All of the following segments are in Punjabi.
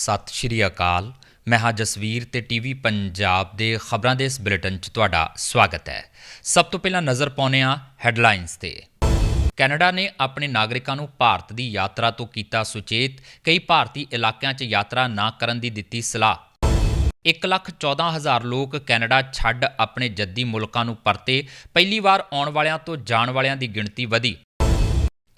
ਸਤਿ ਸ਼੍ਰੀ ਅਕਾਲ। ਮੈਂ ਹਾਂ ਜਸਵੀਰ ਤੇ ਟੀਵੀ ਪੰਜਾਬ ਦੇ ਖਬਰਾਂ ਦੇ ਇਸ ਬੁਲੇਟਿਨ 'ਚ ਤੁਹਾਡਾ ਸਵਾਗਤ ਹੈ। ਸਭ ਤੋਂ ਪਹਿਲਾਂ ਨਜ਼ਰ ਪਾਉਂਦੇ ਹਾਂ ਹੈਡਲਾਈਨਸ ਤੇ। ਕੈਨੇਡਾ ਨੇ ਆਪਣੇ ਨਾਗਰਿਕਾਂ ਨੂੰ ਭਾਰਤ ਦੀ ਯਾਤਰਾ ਤੋਂ ਕੀਤਾ ਸੁਚੇਤ। ਕਈ ਭਾਰਤੀ ਇਲਾਕਿਆਂ 'ਚ ਯਾਤਰਾ ਨਾ ਕਰਨ ਦੀ ਦਿੱਤੀ ਸਲਾਹ। 114000 ਲੋਕ ਕੈਨੇਡਾ ਛੱਡ ਆਪਣੇ ਜੱਦੀ ਮੁਲਕਾਂ ਨੂੰ ਪਰਤੇ। ਪਹਿਲੀ ਵਾਰ ਆਉਣ ਵਾਲਿਆਂ ਤੋਂ ਜਾਣ ਵਾਲਿਆਂ ਦੀ ਗਿਣਤੀ ਵਧੀ।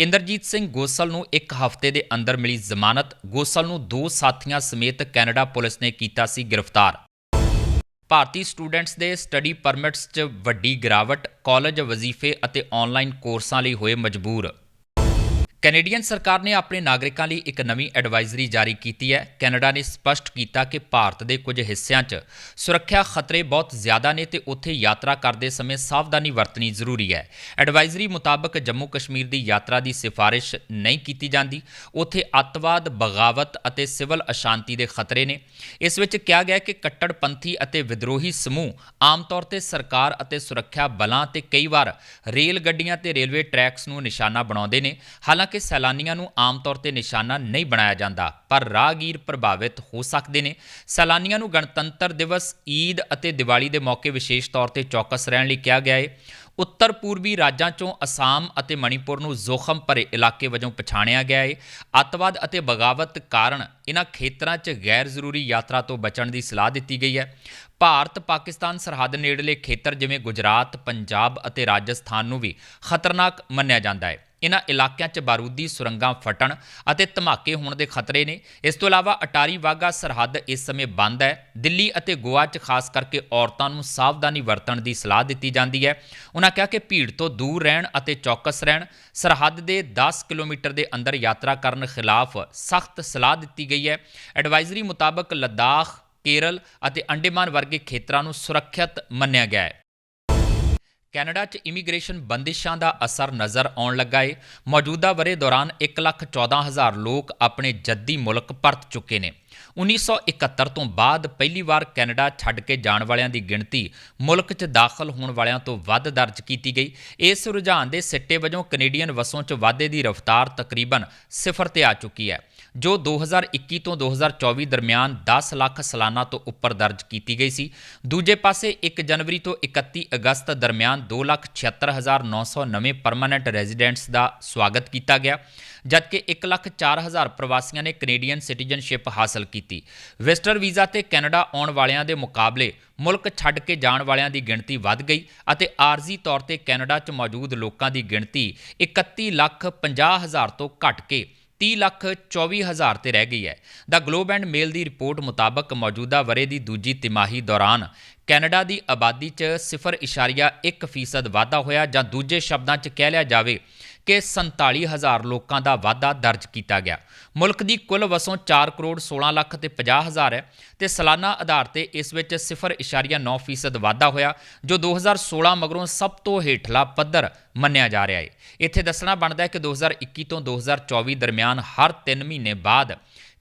ਇੰਦਰਜੀਤ ਸਿੰਘ ਗੋਸਲ ਨੂੰ ਇੱਕ ਹਫ਼ਤੇ ਦੇ ਅੰਦਰ ਮਿਲੀ ਜ਼ਮਾਨਤ। ਗੋਸਲ ਨੂੰ ਦੋ ਸਾਥੀਆਂ ਸਮੇਤ ਕੈਨੇਡਾ ਪੁਲਿਸ ਨੇ ਕੀਤਾ ਸੀ ਗ੍ਰਿਫਤਾਰ। ਭਾਰਤੀ ਸਟੂਡੈਂਟਸ ਦੇ ਸਟੱਡੀ ਪਰਮਿਟਸ 'ਚ ਵੱਡੀ ਗਿਰਾਵਟ, ਕਾਲਜ ਵਜ਼ੀਫੇ ਅਤੇ ਆਨਲਾਈਨ ਕੋਰਸਾਂ ਲਈ ਹੋਏ ਮਜਬੂਰ। ਕੈਨੇਡੀਅਨ ਸਰਕਾਰ ਨੇ ਆਪਣੇ ਨਾਗਰਿਕਾਂ ਲਈ ਇੱਕ ਨਵੀਂ ਐਡਵਾਈਜ਼ਰੀ ਜਾਰੀ ਕੀਤੀ ਹੈ। ਕੈਨੇਡਾ ਨੇ ਸਪਸ਼ਟ ਕੀਤਾ ਕਿ ਭਾਰਤ ਦੇ ਕੁਝ ਹਿੱਸਿਆਂ 'ਚ ਸੁਰੱਖਿਆ ਖਤਰੇ ਬਹੁਤ ਜ਼ਿਆਦਾ ਨੇ ਤੇ ਉੱਥੇ ਯਾਤਰਾ ਕਰਦੇ ਸਮੇਂ ਸਾਵਧਾਨੀ ਵਰਤਣੀ ਜ਼ਰੂਰੀ ਹੈ। ਐਡਵਾਈਜ਼ਰੀ ਮੁਤਾਬਕ ਜੰਮੂ ਕਸ਼ਮੀਰ ਦੀ ਯਾਤਰਾ ਦੀ ਸਿਫਾਰਿਸ਼ ਨਹੀਂ ਕੀਤੀ ਜਾਂਦੀ। ਉੱਥੇ ਅੱਤਵਾਦ, ਬਗਾਵਤ ਅਤੇ ਸਿਵਲ ਅਸ਼ਾਂਤੀ ਦੇ ਖਤਰੇ ਨੇ। ਇਸ ਵਿੱਚ ਕਿਹਾ ਗਿਆ ਕਿ ਕੱਟੜਪੰਥੀ ਅਤੇ ਵਿਦਰੋਹੀ ਸਮੂਹ ਆਮ ਤੌਰ ਤੇ ਸਰਕਾਰ ਅਤੇ ਸੁਰੱਖਿਆ ਬਲਾਂ ਤੇ ਕਈ ਵਾਰ ਰੇਲ ਗੱਡੀਆਂ ਤੇ ਰੇਲਵੇ ਟਰੈਕਸ ਨੂੰ ਨਿਸ਼ਾਨਾ ਬਣਾਉਂਦੇ ਨੇ। ਹਾਲਾਂਕਿ ਸੈਲਾਨੀਆਂ ਨੂੰ ਆਮ ਤੌਰ ਤੇ ਨਿਸ਼ਾਨਾ ਨਹੀਂ ਬਣਾਇਆ ਜਾਂਦਾ, ਪਰ ਰਾਹਗੀਰ ਪ੍ਰਭਾਵਿਤ ਹੋ ਸਕਦੇ ਨੇ। ਸੈਲਾਨੀਆਂ ਨੂੰ ਗਣਤੰਤਰ ਦਿਵਸ, ਈਦ ਅਤੇ ਦੀਵਾਲੀ ਦੇ ਮੌਕੇ ਵਿਸ਼ੇਸ਼ ਤੌਰ ਤੇ ਚੌਕਸ ਰਹਿਣ ਲਈ ਕਿਹਾ ਗਿਆ ਹੈ ਉੱਤਰ ਪੂਰਬੀ ਰਾਜਾਂ ਚੋਂ ਅਸਾਮ ਅਤੇ ਮਣੀਪੁਰ ਨੂੰ ਜ਼ੋਖਮ ਭਰੇ ਇਲਾਕੇ ਵਜੋਂ ਪਛਾਣਿਆ ਗਿਆ ਹੈ ਅੱਤਵਾਦ ਅਤੇ ਬਗਾਵਤ ਕਾਰਨ ਇਹਨਾਂ ਖੇਤਰਾਂ 'ਚ ਗੈਰ ਜ਼ਰੂਰੀ ਯਾਤਰਾ ਤੋਂ ਬਚਣ ਦੀ ਸਲਾਹ ਦਿੱਤੀ ਗਈ ਹੈ। ਭਾਰਤ, ਪਾਕਿਸਤਾਨ ਸਰਹੱਦ ਨੇੜਲੇ ਖੇਤਰ ਜਿਵੇਂ ਗੁਜਰਾਤ, ਪੰਜਾਬ ਅਤੇ ਰਾਜਸਥਾਨ ਨੂੰ ਵੀ ਖਤਰਨਾਕ ਮੰਨਿਆ ਜਾਂਦਾ ਹੈ ਇਨ੍ਹਾਂ ਇਲਾਕਿਆਂ 'ਚ ਬਾਰੂਦੀ ਸੁਰੰਗਾਂ ਫਟਣ ਅਤੇ ਧਮਾਕੇ ਹੋਣ ਦੇ ਖਤਰੇ ਨੇ। ਇਸ ਤੋਂ ਇਲਾਵਾ ਅਟਾਰੀ ਵਾਗਾ ਸਰਹੱਦ ਇਸ ਸਮੇਂ ਬੰਦ ਹੈ। ਦਿੱਲੀ ਅਤੇ ਗੋਆ 'ਚ ਖਾਸ ਕਰਕੇ ਔਰਤਾਂ ਨੂੰ ਸਾਵਧਾਨੀ ਵਰਤਣ ਦੀ ਸਲਾਹ ਦਿੱਤੀ ਜਾਂਦੀ ਹੈ। ਉਹਨਾਂ ਕਿਹਾ ਕਿ ਭੀੜ ਤੋਂ ਦੂਰ ਰਹਿਣ ਅਤੇ ਚੌਕਸ ਰਹਿਣ, ਸਰਹੱਦ ਦੇ 10 ਕਿਲੋਮੀਟਰ ਦੇ ਅੰਦਰ ਯਾਤਰਾ ਕਰਨ ਖਿਲਾਫ ਸਖਤ ਸਲਾਹ ਦਿੱਤੀ ਗਈ ਹੈ। ਐਡਵਾਈਜ਼ਰੀ ਮੁਤਾਬਕ ਲੱਦਾਖ, ਕੇਰਲ ਅਤੇ ਅੰਡੇਮਾਨ ਵਰਗੇ ਖੇਤਰਾਂ ਨੂੰ ਸੁਰੱਖਿਅਤ ਮੰਨਿਆ ਗਿਆ ਹੈ। ਕੈਨੇਡਾ 'ਚ ਇਮੀਗ੍ਰੇਸ਼ਨ ਬੰਦਿਸ਼ਾਂ ਦਾ ਅਸਰ ਨਜ਼ਰ ਆਉਣ ਲੱਗਾ ਏ। ਮੌਜੂਦਾ ਵਰੇ ਦੌਰਾਨ 114000 ਲੋਕ ਆਪਣੇ ਜੱਦੀ ਮੁਲਕ ਪਰਤ ਚੁੱਕੇ ਨੇ। 1971 ਤੋਂ ਬਾਅਦ ਪਹਿਲੀ ਵਾਰ ਕੈਨੇਡਾ ਛੱਡ ਕੇ ਜਾਣ ਵਾਲਿਆਂ ਦੀ ਗਿਣਤੀ ਮੁਲਕ 'ਚ ਦਾਖਲ ਹੋਣ ਵਾਲਿਆਂ ਤੋਂ ਵੱਧ ਦਰਜ ਕੀਤੀ ਗਈ। ਇਸ ਰੁਝਾਨ ਦੇ ਸਿੱਟੇ ਵਜੋਂ ਕੈਨੇਡੀਅਨ ਵਸੋਂ 'ਚ ਵਾਧੇ ਦੀ ਰਫ਼ਤਾਰ ਤਕਰੀਬਨ ਸਿਫਰ ਤੇ ਆ ਚੁੱਕੀ ਹੈ। ਜੋ 2021 ਤੋਂ 2024 ਦਰਮਿਆਨ 10 ਲੱਖ ਸਾਲਾਨਾ ਤੋਂ ਉੱਪਰ ਦਰਜ ਕੀਤੀ ਗਈ ਸੀ। ਦੂਜੇ ਪਾਸੇ 1 ਜਨਵਰੀ ਤੋਂ 31 ਅਗਸਤ ਦਰਮਿਆਨ 2,76,900 ਨਵੇਂ ਪਰਮਾਨੈਂਟ ਰੈਜ਼ੀਡੈਂਟਸ ਦਾ ਸਵਾਗਤ ਕੀਤਾ ਗਿਆ ਜਦਕਿ 1,04,000 ਪ੍ਰਵਾਸੀਆਂ ਨੇ ਕੈਨੇਡੀਅਨ ਸਿਟੀਜ਼ਨਸ਼ਿਪ ਹਾਸਲ ਕੀਤੀ। ਵੈਸਟਰ ਵੀਜ਼ਾ ਤੇ ਕੈਨੇਡਾ ਆਉਣ ਵਾਲਿਆਂ ਦੇ ਮੁਕਾਬਲੇ ਮੁਲਕ ਛੱਡ ਕੇ ਜਾਣ ਵਾਲਿਆਂ ਦੀ ਗਿਣਤੀ ਵੱਧ ਗਈ ਅਤੇ ਆਰਜ਼ੀ ਤੌਰ ਤੇ ਕੈਨੇਡਾ 'ਚ ਮੌਜੂਦ ਲੋਕਾਂ ਦੀ ਗਿਣਤੀ 31 ਲੱਖ 50 ਹਜ਼ਾਰ ਤੋਂ ਘਟ ਕੇ 30 ਲੱਖ 24 ਹਜ਼ਾਰ ਤੇ ਰਹਿ ਗਈ ਹੈ। ਦਾ ਗਲੋਬ ਐਂਡ ਮੇਲ ਦੀ ਰਿਪੋਰਟ ਮੁਤਾਬਕ ਮੌਜੂਦਾ ਵਰੇ ਦੀ ਦੂਜੀ ਤਿਮਾਹੀ ਦੌਰਾਨ ਕੈਨੇਡਾ ਦੀ ਆਬਾਦੀ 'ਚ 0.1% ਵਾਧਾ ਹੋਇਆ ਜਾਂ ਦੂਜੇ ਸ਼ਬਦਾਂ 'ਚ ਕਹਿ ਲਿਆ ਜਾਵੇ ਕਿ 47000 ਲੋਕਾਂ ਦਾ ਵਾਧਾ ਦਰਜ ਕੀਤਾ ਗਿਆ। ਮੁਲਕ ਦੀ ਕੁੱਲ ਵਸੋਂ 4 ਕਰੋੜ 16 ਲੱਖ ਤੇ 50 ਹਜ਼ਾਰ ਹੈ ਤੇ ਸਾਲਾਨਾ ਆਧਾਰ ਤੇ ਇਸ ਵਿੱਚ 0.9% ਵਾਧਾ ਹੋਇਆ ਜੋ 2016 ਮਗਰੋਂ ਸਭ ਤੋਂ ਹੇਠਲਾ ਪੱਧਰ ਮੰਨਿਆ ਜਾ ਰਿਹਾ ਹੈ। ਇੱਥੇ ਦੱਸਣਾ ਬਣਦਾ ਹੈ ਕਿ 2021 ਤੋਂ 2024 ਦਰਮਿਆਨ ਹਰ 3 ਮਹੀਨੇ ਬਾਅਦ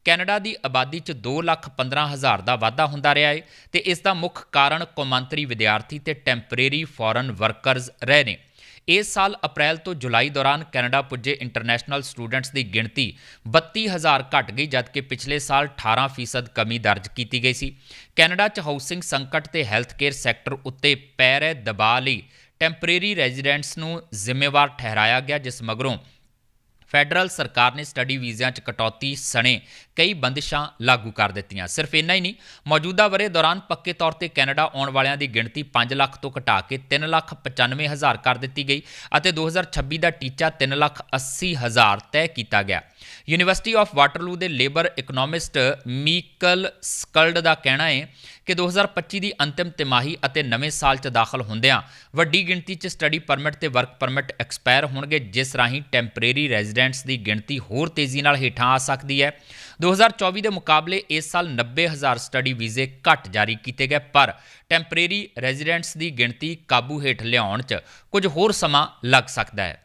ਕੈਨੇਡਾ ਦੀ ਆਬਾਦੀ 'ਚ 2,15,000 ਦਾ ਵਾਧਾ ਹੁੰਦਾ ਰਿਹਾ ਹੈ ਤੇ ਇਸ ਦਾ ਮੁੱਖ ਕਾਰਨ ਕੌਮਾਂਤਰੀ ਵਿਦਿਆਰਥੀ ਤੇ ਟੈਂਪਰੇਰੀ ਫੋਰਨ ਵਰਕਰਜ਼ ਰਹੇ ਨੇ। ਇਸ ਸਾਲ ਅਪ੍ਰੈਲ ਤੋਂ ਜੁਲਾਈ ਦੌਰਾਨ ਕੈਨੇਡਾ ਪੁੱਜੇ ਇੰਟਰਨੈਸ਼ਨਲ ਸਟੂਡੈਂਟਸ ਦੀ ਗਿਣਤੀ 32000 ਘਟ ਗਈ, ਜਦਕਿ ਪਿਛਲੇ ਸਾਲ 18% ਕਮੀ ਦਰਜ ਕੀਤੀ ਗਈ ਸੀ। ਕੈਨੇਡਾ 'ਚ ਹਾਊਸਿੰਗ ਸੰਕਟ ਤੇ ਹੈਲਥ ਕੇਅਰ ਸੈਕਟਰ ਉੱਤੇ ਪੈ ਰਹੇ ਦਬਾਅ ਲਈ ਟੈਂਪਰੇਰੀ ਰੈਜ਼ੀਡੈਂਟਸ ਨੂੰ ਜ਼ਿੰਮੇਵਾਰ ਠਹਿਰਾਇਆ ਗਿਆ, ਜਿਸ ਮਗਰੋਂ ਫੈਡਰਲ ਸਰਕਾਰ ਨੇ ਸਟੱਡੀ ਵੀਜ਼ਿਆਂ 'ਚ ਕਟੌਤੀ ਸਣੇ ਕਈ ਬੰਦਿਸ਼ਾਂ ਲਾਗੂ ਕਰ ਦਿੱਤੀਆਂ। ਸਿਰਫ ਇੰਨਾ ਹੀ ਨਹੀਂ, ਮੌਜੂਦਾ ਵਰੇ ਦੌਰਾਨ ਪੱਕੇ ਤੌਰ ਤੇ ਕੈਨੇਡਾ ਆਉਣ ਵਾਲਿਆਂ ਦੀ ਗਿਣਤੀ 5 ਲੱਖ ਤੋਂ ਘਟਾ ਕੇ 3 ਲੱਖ 95 ਹਜ਼ਾਰ ਕਰ ਦਿੱਤੀ ਗਈ ਅਤੇ 2026 ਦਾ ਟੀਚਾ 3 ਲੱਖ 80 ਹਜ਼ਾਰ ਤੈਅ ਕੀਤਾ ਗਿਆ। ਯੂਨੀਵਰਸਿਟੀ ਆਫ ਵਾਟਰਲੂ ਦੇ ਲੇਬਰ ਇਕਨੋਮਿਸਟ ਮੀਕਲ ਸਕਲਡ ਦਾ ਕਹਿਣਾ ਹੈ ਕਿ 2025 ਦੀ ਅੰਤਿਮ ਤਿਮਾਹੀ ਅਤੇ ਨਵੇਂ ਸਾਲ 'ਚ ਦਾਖਲ ਹੁੰਦਿਆਂ ਵੱਡੀ ਗਿਣਤੀ 'ਚ ਸਟੱਡੀ ਪਰਮਿਟ ਤੇ ਵਰਕ ਪਰਮਿਟ ਐਕਸਪਾਇਰ ਹੋਣਗੇ, ਜਿਸ ਰਾਹੀਂ ਟੈਂਪਰੇਰੀ ਰੈਜ਼ੀਡੈਂਟਸ ਦੀ ਗਿਣਤੀ ਹੋਰ ਤੇਜ਼ੀ ਨਾਲ ਹੇਠਾਂ ਆ ਸਕਦੀ ਹੈ। 2024 ਦੇ ਮੁਕਾਬਲੇ ਇਸ ਸਾਲ 90000 ਸਟੱਡੀ ਵੀਜ਼ੇ ਘੱਟ ਜਾਰੀ ਕੀਤੇ ਗਏ, ਪਰ ਟੈਂਪਰੇਰੀ ਰੈਜ਼ੀਡੈਂਟਸ ਦੀ ਗਿਣਤੀ ਕਾਬੂ ਹੇਠ ਲਿਆਉਣ 'ਚ ਕੁਝ ਹੋਰ ਸਮਾਂ ਲੱਗ ਸਕਦਾ ਹੈ।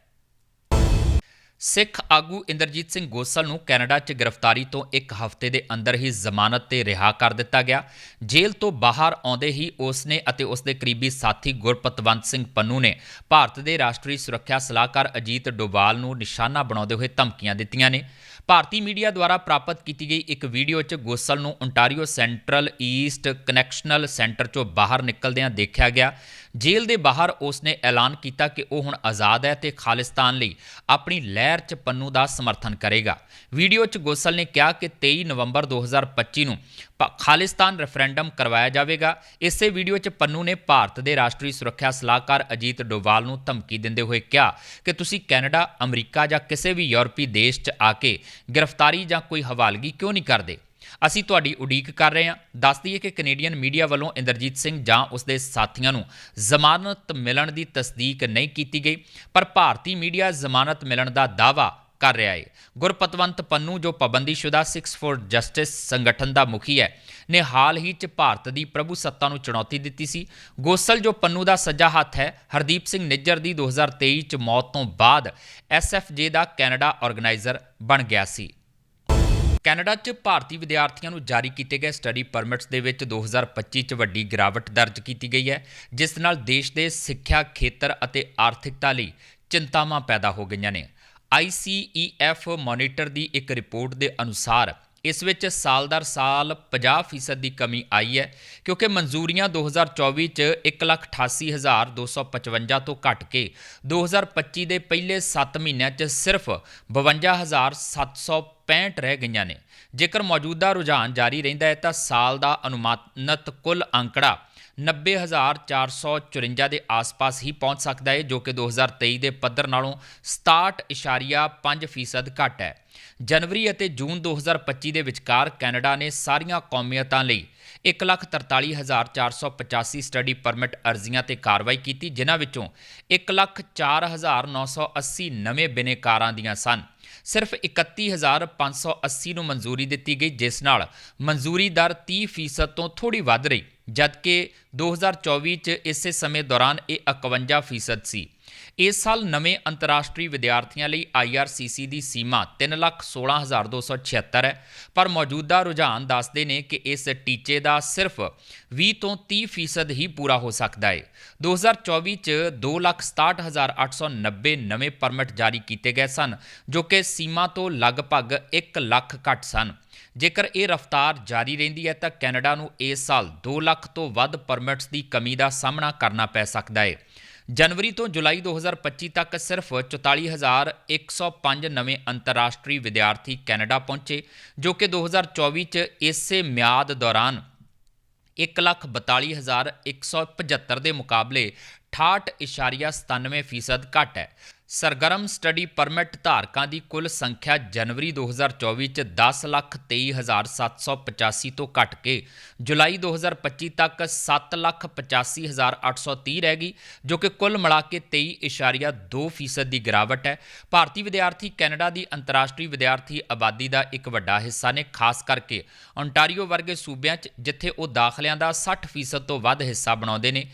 ਸਿੱਖ ਆਗੂ ਇੰਦਰਜੀਤ ਸਿੰਘ ਗੋਸਲ ਨੂੰ ਕੈਨੇਡਾ 'ਚ ਗ੍ਰਿਫਤਾਰੀ ਤੋਂ ਇੱਕ ਹਫ਼ਤੇ ਦੇ ਅੰਦਰ ਹੀ ਜ਼ਮਾਨਤ ਤੇ ਰਿਹਾ ਕਰ ਦਿੱਤਾ ਗਿਆ। ਜੇਲ੍ਹ ਤੋਂ ਬਾਹਰ ਆਉਂਦੇ ਹੀ ਉਸ ਨੇ ਅਤੇ ਉਸ ਦੇ ਕਰੀਬੀ ਸਾਥੀ ਗੁਰਪਤਵੰਤ ਸਿੰਘ ਪੰਨੂ ਨੇ ਭਾਰਤ ਦੇ ਰਾਸ਼ਟਰੀ ਸੁਰੱਖਿਆ ਸਲਾਹਕਾਰ ਅਜੀਤ ਡੋਵਾਲ ਨੂੰ ਨਿਸ਼ਾਨਾ ਬਣਾਉਂਦੇ ਹੋਏ ਧਮਕੀਆਂ ਦਿੱਤੀਆਂ ਨੇ। ਭਾਰਤੀ ਮੀਡੀਆ ਦੁਆਰਾ ਪ੍ਰਾਪਤ ਕੀਤੀ ਗਈ ਇੱਕ ਵੀਡੀਓ 'ਚ ਗੋਸਲ ਨੂੰ Ontario Central East Correctional Centre 'ਚੋਂ ਬਾਹਰ ਨਿਕਲਦਿਆਂ ਦੇਖਿਆ ਗਿਆ। ਜੇਲ੍ਹ ਦੇ ਬਾਹਰ ਉਸ ਨੇ ਐਲਾਨ ਕੀਤਾ ਕਿ ਉਹ ਹੁਣ ਆਜ਼ਾਦ ਹੈ ਤੇ ਖਾਲਿਸਤਾਨ ਲਈ ਆਪਣੀ ਲਹਿਰ 'ਚ ਪੰਨੂ ਦਾ ਸਮਰਥਨ ਕਰੇਗਾ। ਵੀਡੀਓ 'ਚ ਗੋਸਲ ਨੇ ਕਿਹਾ ਕਿ 23 ਨਵੰਬਰ 2025 ਨੂੰ ਖਾਲਿਸਤਾਨ ਰੈਫਰੈਂਡਮ ਕਰਵਾਇਆ ਜਾਵੇਗਾ। ਇਸੇ ਵੀਡੀਓ 'ਚ ਪੰਨੂ ਨੇ ਭਾਰਤ ਦੇ ਰਾਸ਼ਟਰੀ ਸੁਰੱਖਿਆ ਸਲਾਹਕਾਰ ਅਜੀਤ ਡੋਵਾਲ ਨੂੰ ਧਮਕੀ ਦਿੰਦੇ ਹੋਏ ਕਿਹਾ ਕਿ ਤੁਸੀਂ ਕੈਨੇਡਾ, ਅਮਰੀਕਾ ਜਾਂ ਕਿਸੇ ਵੀ ਯੂਰਪੀ ਦੇਸ਼ 'ਚ ਆ ਕੇ ਗ੍ਰਿਫਤਾਰੀ ਜਾਂ ਕੋਈ ਹਵਾਲਗੀ ਕਿਉਂ ਨਹੀਂ ਕਰਦੇ? ਅਸੀਂ ਤੁਹਾਡੀ ਉਡੀਕ ਕਰ ਰਹੇ ਹਾਂ। ਦੱਸ ਦਈਏ ਕਿ ਕੈਨੇਡੀਅਨ ਮੀਡੀਆ ਵੱਲੋਂ ਇੰਦਰਜੀਤ ਸਿੰਘ ਜਾਂ ਉਸ ਦੇ ਸਾਥੀਆਂ ਨੂੰ ਜ਼ਮਾਨਤ ਮਿਲਣ ਦੀ ਤਸਦੀਕ ਨਹੀਂ ਕੀਤੀ ਗਈ, ਪਰ ਭਾਰਤੀ ਮੀਡੀਆ ਜ਼ਮਾਨਤ ਮਿਲਣ ਦਾ ਦਾਅਵਾ ਕਰ ਰਿਹਾ ਹੈ ਗੁਰਪਤਵੰਤ ਪੰਨੂ, ਜੋ ਪਾਬੰਦੀਸ਼ੁਦਾ 6 ਫੋਰ ਜਸਟਿਸ ਸੰਗਠਨ ਦਾ ਮੁਖੀ ਹੈ, ਨੇ ਹਾਲ ਹੀ 'ਚ ਭਾਰਤ ਦੀ ਪ੍ਰਭੂ ਸੱਤਾ ਨੂੰ ਚੁਣੌਤੀ ਦਿੱਤੀ ਸੀ। ਗੋਸਲ, ਜੋ ਪੰਨੂ ਦਾ ਸੱਜਾ ਹੱਥ ਹੈ, ਹਰਦੀਪ ਸਿੰਘ ਨਿੱਜਰ ਦੀ 2023 'ਚ ਮੌਤ ਤੋਂ ਬਾਅਦ ਐਸਐਫਜੇ ਦਾ ਕੈਨੇਡਾ ਆਰਗੇਨਾਈਜ਼ਰ ਬਣ ਗਿਆ ਸੀ। ਕੈਨੇਡਾ 'ਚ ਭਾਰਤੀ ਵਿਦਿਆਰਥੀਆਂ ਨੂੰ ਜਾਰੀ ਕੀਤੇ ਗਏ ਸਟੱਡੀ ਪਰਮਿਟਸ ਦੇ ਵਿੱਚ 2025 'ਚ ਵੱਡੀ ਗਿਰਾਵਟ ਦਰਜ ਕੀਤੀ ਗਈ ਹੈ, ਜਿਸ ਨਾਲ ਦੇਸ਼ ਦੇ ਸਿੱਖਿਆ ਖੇਤਰ ਅਤੇ ਆਰਥਿਕਤਾ ਲਈ ਚਿੰਤਾਵਾਂ ਪੈਦਾ ਹੋ ਗਈਆਂ ਨੇ। ICEF ਮੋਨੀਟਰ ਦੀ ਇੱਕ ਰਿਪੋਰਟ ਦੇ ਅਨੁਸਾਰ ਇਸ ਵਿੱਚ ਸਾਲ-ਦਰ ਸਾਲ 50% ਦੀ ਕਮੀ ਆਈ ਹੈ, ਕਿਉਂਕਿ ਮਨਜ਼ੂਰੀਆਂ 2024 ਚ 188255 ਤੋਂ ਘਟ ਕੇ 2025 ਦੇ ਪਹਿਲੇ 7 ਮਹੀਨਿਆਂ ਚ ਸਿਰਫ 52765 ਰਹਿ ਗਈਆਂ ਨੇ। ਜੇਕਰ ਮੌਜੂਦਾ ਰੁਝਾਨ ਜਾਰੀ ਰਹਿੰਦਾ ਹੈ ਤਾਂ ਸਾਲ ਦਾ ਅਨੁਮਾਨਿਤ ਕੁੱਲ ਅੰਕੜਾ 90454 ਦੇ ਆਸ-ਪਾਸ ਹੀ ਪਹੁੰਚ ਸਕਦਾ ਹੈ, ਜੋ ਕਿ 2023 ਦੇ ਪੱਧਰ ਨਾਲੋਂ 67.5% ਘੱਟ ਹੈ। ਜਨਵਰੀ ਅਤੇ ਜੂਨ 2025 ਦੇ ਵਿਚਕਾਰ ਕੈਨੇਡਾ ਨੇ ਸਾਰੀਆਂ ਕੌਮੀਅਤਾਂ ਲਈ 144485 ਸਟੱਡੀ ਪਰਮਿਟ ਅਰਜ਼ੀਆਂ ਤੇ ਕਾਰਵਾਈ ਕੀਤੀ, ਜਿਨ੍ਹਾਂ ਵਿੱਚੋਂ 104980 ਨਵੇਂ ਬਿਨੇਕਾਰਾਂ ਦੀਆਂ ਸਨ। ਸਿਰਫ 31580 ਨੂੰ ਮਨਜ਼ੂਰੀ ਦਿੱਤੀ ਗਈ, ਜਿਸ ਨਾਲ ਮਨਜ਼ੂਰੀ ਦਰ 30% ਤੋਂ ਥੋੜੀ ਵੱਧ ਰਹੀ। ਜਦਕਿ 2024 ਚ ਇਸੇ ਸਮੇਂ ਦੌਰਾਨ ਇਹ 51% ਸੀ। ਇਸ ਸਾਲ ਨਵੇਂ ਅੰਤਰਰਾਸ਼ਟਰੀ ਵਿਦਿਆਰਥੀਆਂ ਲਈ IRCC ਦੀ ਸੀਮਾ 316276 ਹੈ। ਪਰ ਮੌਜੂਦਾ ਰੁਝਾਨ ਦੱਸਦੇ ਨੇ ਕਿ ਇਸ ਟੀਚੇ ਦਾ ਸਿਰਫ 20 ਤੋਂ 30% ਹੀ ਪੂਰਾ ਹੋ ਸਕਦਾ ਹੈ। 2024 ਚ 267890 ਨਵੇਂ ਪਰਮਿਟ ਜਾਰੀ ਕੀਤੇ ਗਏ ਸਨ, ਜੋ ਕਿ ਸੀਮਾ ਤੋਂ ਲਗਭਗ 1 ਲੱਖ ਘੱਟ ਸਨ। ਜੇਕਰ ਇਹ ਰਫ਼ਤਾਰ ਜਾਰੀ ਰਹਿੰਦੀ ਹੈ ਤਾਂ ਕੈਨੇਡਾ ਨੂੰ ਇਸ ਸਾਲ 2 ਲੱਖ ਤੋਂ ਵੱਧ ਪਰਮਿਟਸ ਦੀ ਕਮੀ ਦਾ ਸਾਹਮਣਾ ਕਰਨਾ ਪੈ ਸਕਦਾ ਹੈ। ਜਨਵਰੀ ਤੋਂ ਜੁਲਾਈ 2025 ਤੱਕ ਸਿਰਫ 44105 ਨਵੇਂ ਅੰਤਰਰਾਸ਼ਟਰੀ ਵਿਦਿਆਰਥੀ ਕੈਨੇਡਾ ਪਹੁੰਚੇ, ਜੋ ਕਿ 2024 ਚ ਇਸੇ ਮਿਆਦ ਦੌਰਾਨ 142175 ਦੇ ਮੁਕਾਬਲੇ 68.97% ਘੱਟ ਹੈ। ਸਰਗਰਮ ਸਟੱਡੀ ਪਰਮਿਟ ਧਾਰਕਾਂ ਦੀ ਕੁੱਲ ਸੰਖਿਆ ਜਨਵਰੀ 2024 ਚ 10,23,785 ਤੋਂ ਘਟ ਕੇ ਜੁਲਾਈ 2025 ਤੱਕ 7,85,830 ਰਹਿ ਗਈ ਜੋ ਕਿ ਕੁੱਲ ਮਿਲਾ ਕੇ 23.2% ਦੀ ਗਿਰਾਵਟ ਹੈ। ਭਾਰਤੀ ਵਿਦਿਆਰਥੀ ਕੈਨੇਡਾ ਦੀ ਅੰਤਰਰਾਸ਼ਟਰੀ ਵਿਦਿਆਰਥੀ ਆਬਾਦੀ ਦਾ ਇੱਕ ਵੱਡਾ ਹਿੱਸਾ ਨੇ ਖਾਸ ਕਰਕੇ ਓਨਟਾਰੀਓ ਵਰਗੇ ਸੂਬਿਆਂ 'ਚ ਜਿੱਥੇ ਉਹ ਦਾਖਲਿਆਂ ਦਾ 60% ਤੋਂ ਵੱਧ ਹਿੱਸਾ ਬਣਾਉਂਦੇ ਨੇ।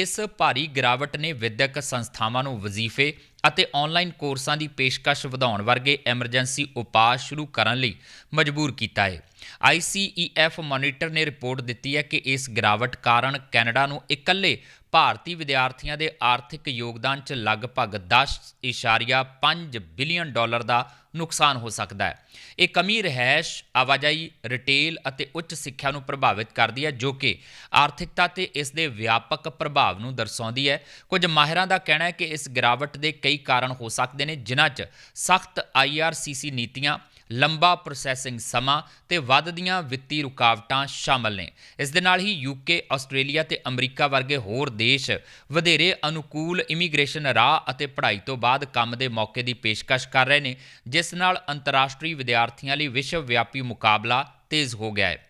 ਇਸ ਭਾਰੀ ਗਿਰਾਵਟ ਨੇ ਵਿਦਿਅਕ ਸੰਸਥਾਵਾਂ ਨੂੰ ਵਜ਼ੀਫੇ ਅਤੇ ਆਨਲਾਈਨ ਕੋਰਸਾਂ ਦੀ ਪੇਸ਼ਕਸ਼ ਵਧਾਉਣ ਵਰਗੇ ਐਮਰਜੈਂਸੀ ਉਪਾਅ ਸ਼ੁਰੂ ਕਰਨ ਲਈ ਮਜਬੂਰ ਕੀਤਾ ਹੈ। ICEF ਮੋਨੀਟਰ ਨੇ ਰਿਪੋਰਟ ਦਿੱਤੀ ਹੈ ਕਿ ਇਸ ਗਿਰਾਵਟ ਕਾਰਨ ਕੈਨੇਡਾ ਨੂੰ ਇਕੱਲੇ ਭਾਰਤੀ ਵਿਦਿਆਰਥੀਆਂ ਦੇ ਆਰਥਿਕ ਯੋਗਦਾਨ 'ਚ ਲਗਭਗ 10.5 ਬਿਲੀਅਨ ਡਾਲਰ ਦਾ ਨੁਕਸਾਨ ਹੋ ਸਕਦਾ ਹੈ। ਇਹ ਕਮੀ ਰਹਿਸ਼ ਆਵਾਜਾਈ ਰਿਟੇਲ ਅਤੇ ਉੱਚ ਸਿੱਖਿਆ ਨੂੰ ਪ੍ਰਭਾਵਿਤ ਕਰਦੀ ਹੈ, ਜੋ ਕਿ ਆਰਥਿਕਤਾ ਤੇ ਇਸ ਦੇ ਵਿਆਪਕ ਪ੍ਰਭਾਵ ਨੂੰ ਦਰਸਾਉਂਦੀ ਹੈ। ਕੁਝ ਮਾਹਿਰਾਂ ਦਾ ਕਹਿਣਾ ਹੈ ਕਿ ਇਸ ਗਿਰਾਵਟ ਦੇ ਕਈ ਕਾਰਨ ਹੋ ਸਕਦੇ ਨੇ, ਜਿਨ੍ਹਾਂ 'ਚ ਸਖਤ IRCC ਨੀਤੀਆਂ ਲੰਬਾ ਪ੍ਰੋਸੈਸਿੰਗ ਸਮਾਂ ਤੇ ਵੱਧਦੀਆਂ ਵਿੱਤੀ ਰੁਕਾਵਟਾਂ ਸ਼ਾਮਲ ਨੇ। ਇਸ ਦੇ ਨਾਲ ਹੀ ਯੂਕੇ ਆਸਟ੍ਰੇਲੀਆ ਤੇ ਅਮਰੀਕਾ ਵਰਗੇ ਹੋਰ ਦੇਸ਼ ਵਧੇਰੇ ਅਨੁਕੂਲ ਇਮੀਗ੍ਰੇਸ਼ਨ ਰਾਹ ਅਤੇ ਪੜ੍ਹਾਈ ਤੋਂ ਬਾਅਦ ਕੰਮ ਦੇ ਮੌਕੇ ਦੀ ਪੇਸ਼ਕਸ਼ ਕਰ ਰਹੇ ਨੇ, ਜਿਸ ਨਾਲ ਅੰਤਰਰਾਸ਼ਟਰੀ ਵਿਦਿਆਰਥੀਆਂ ਲਈ ਵਿਸ਼ਵ ਵਿਆਪੀ ਮੁਕਾਬਲਾ ਤੇਜ਼ ਹੋ ਗਿਆ ਹੈ।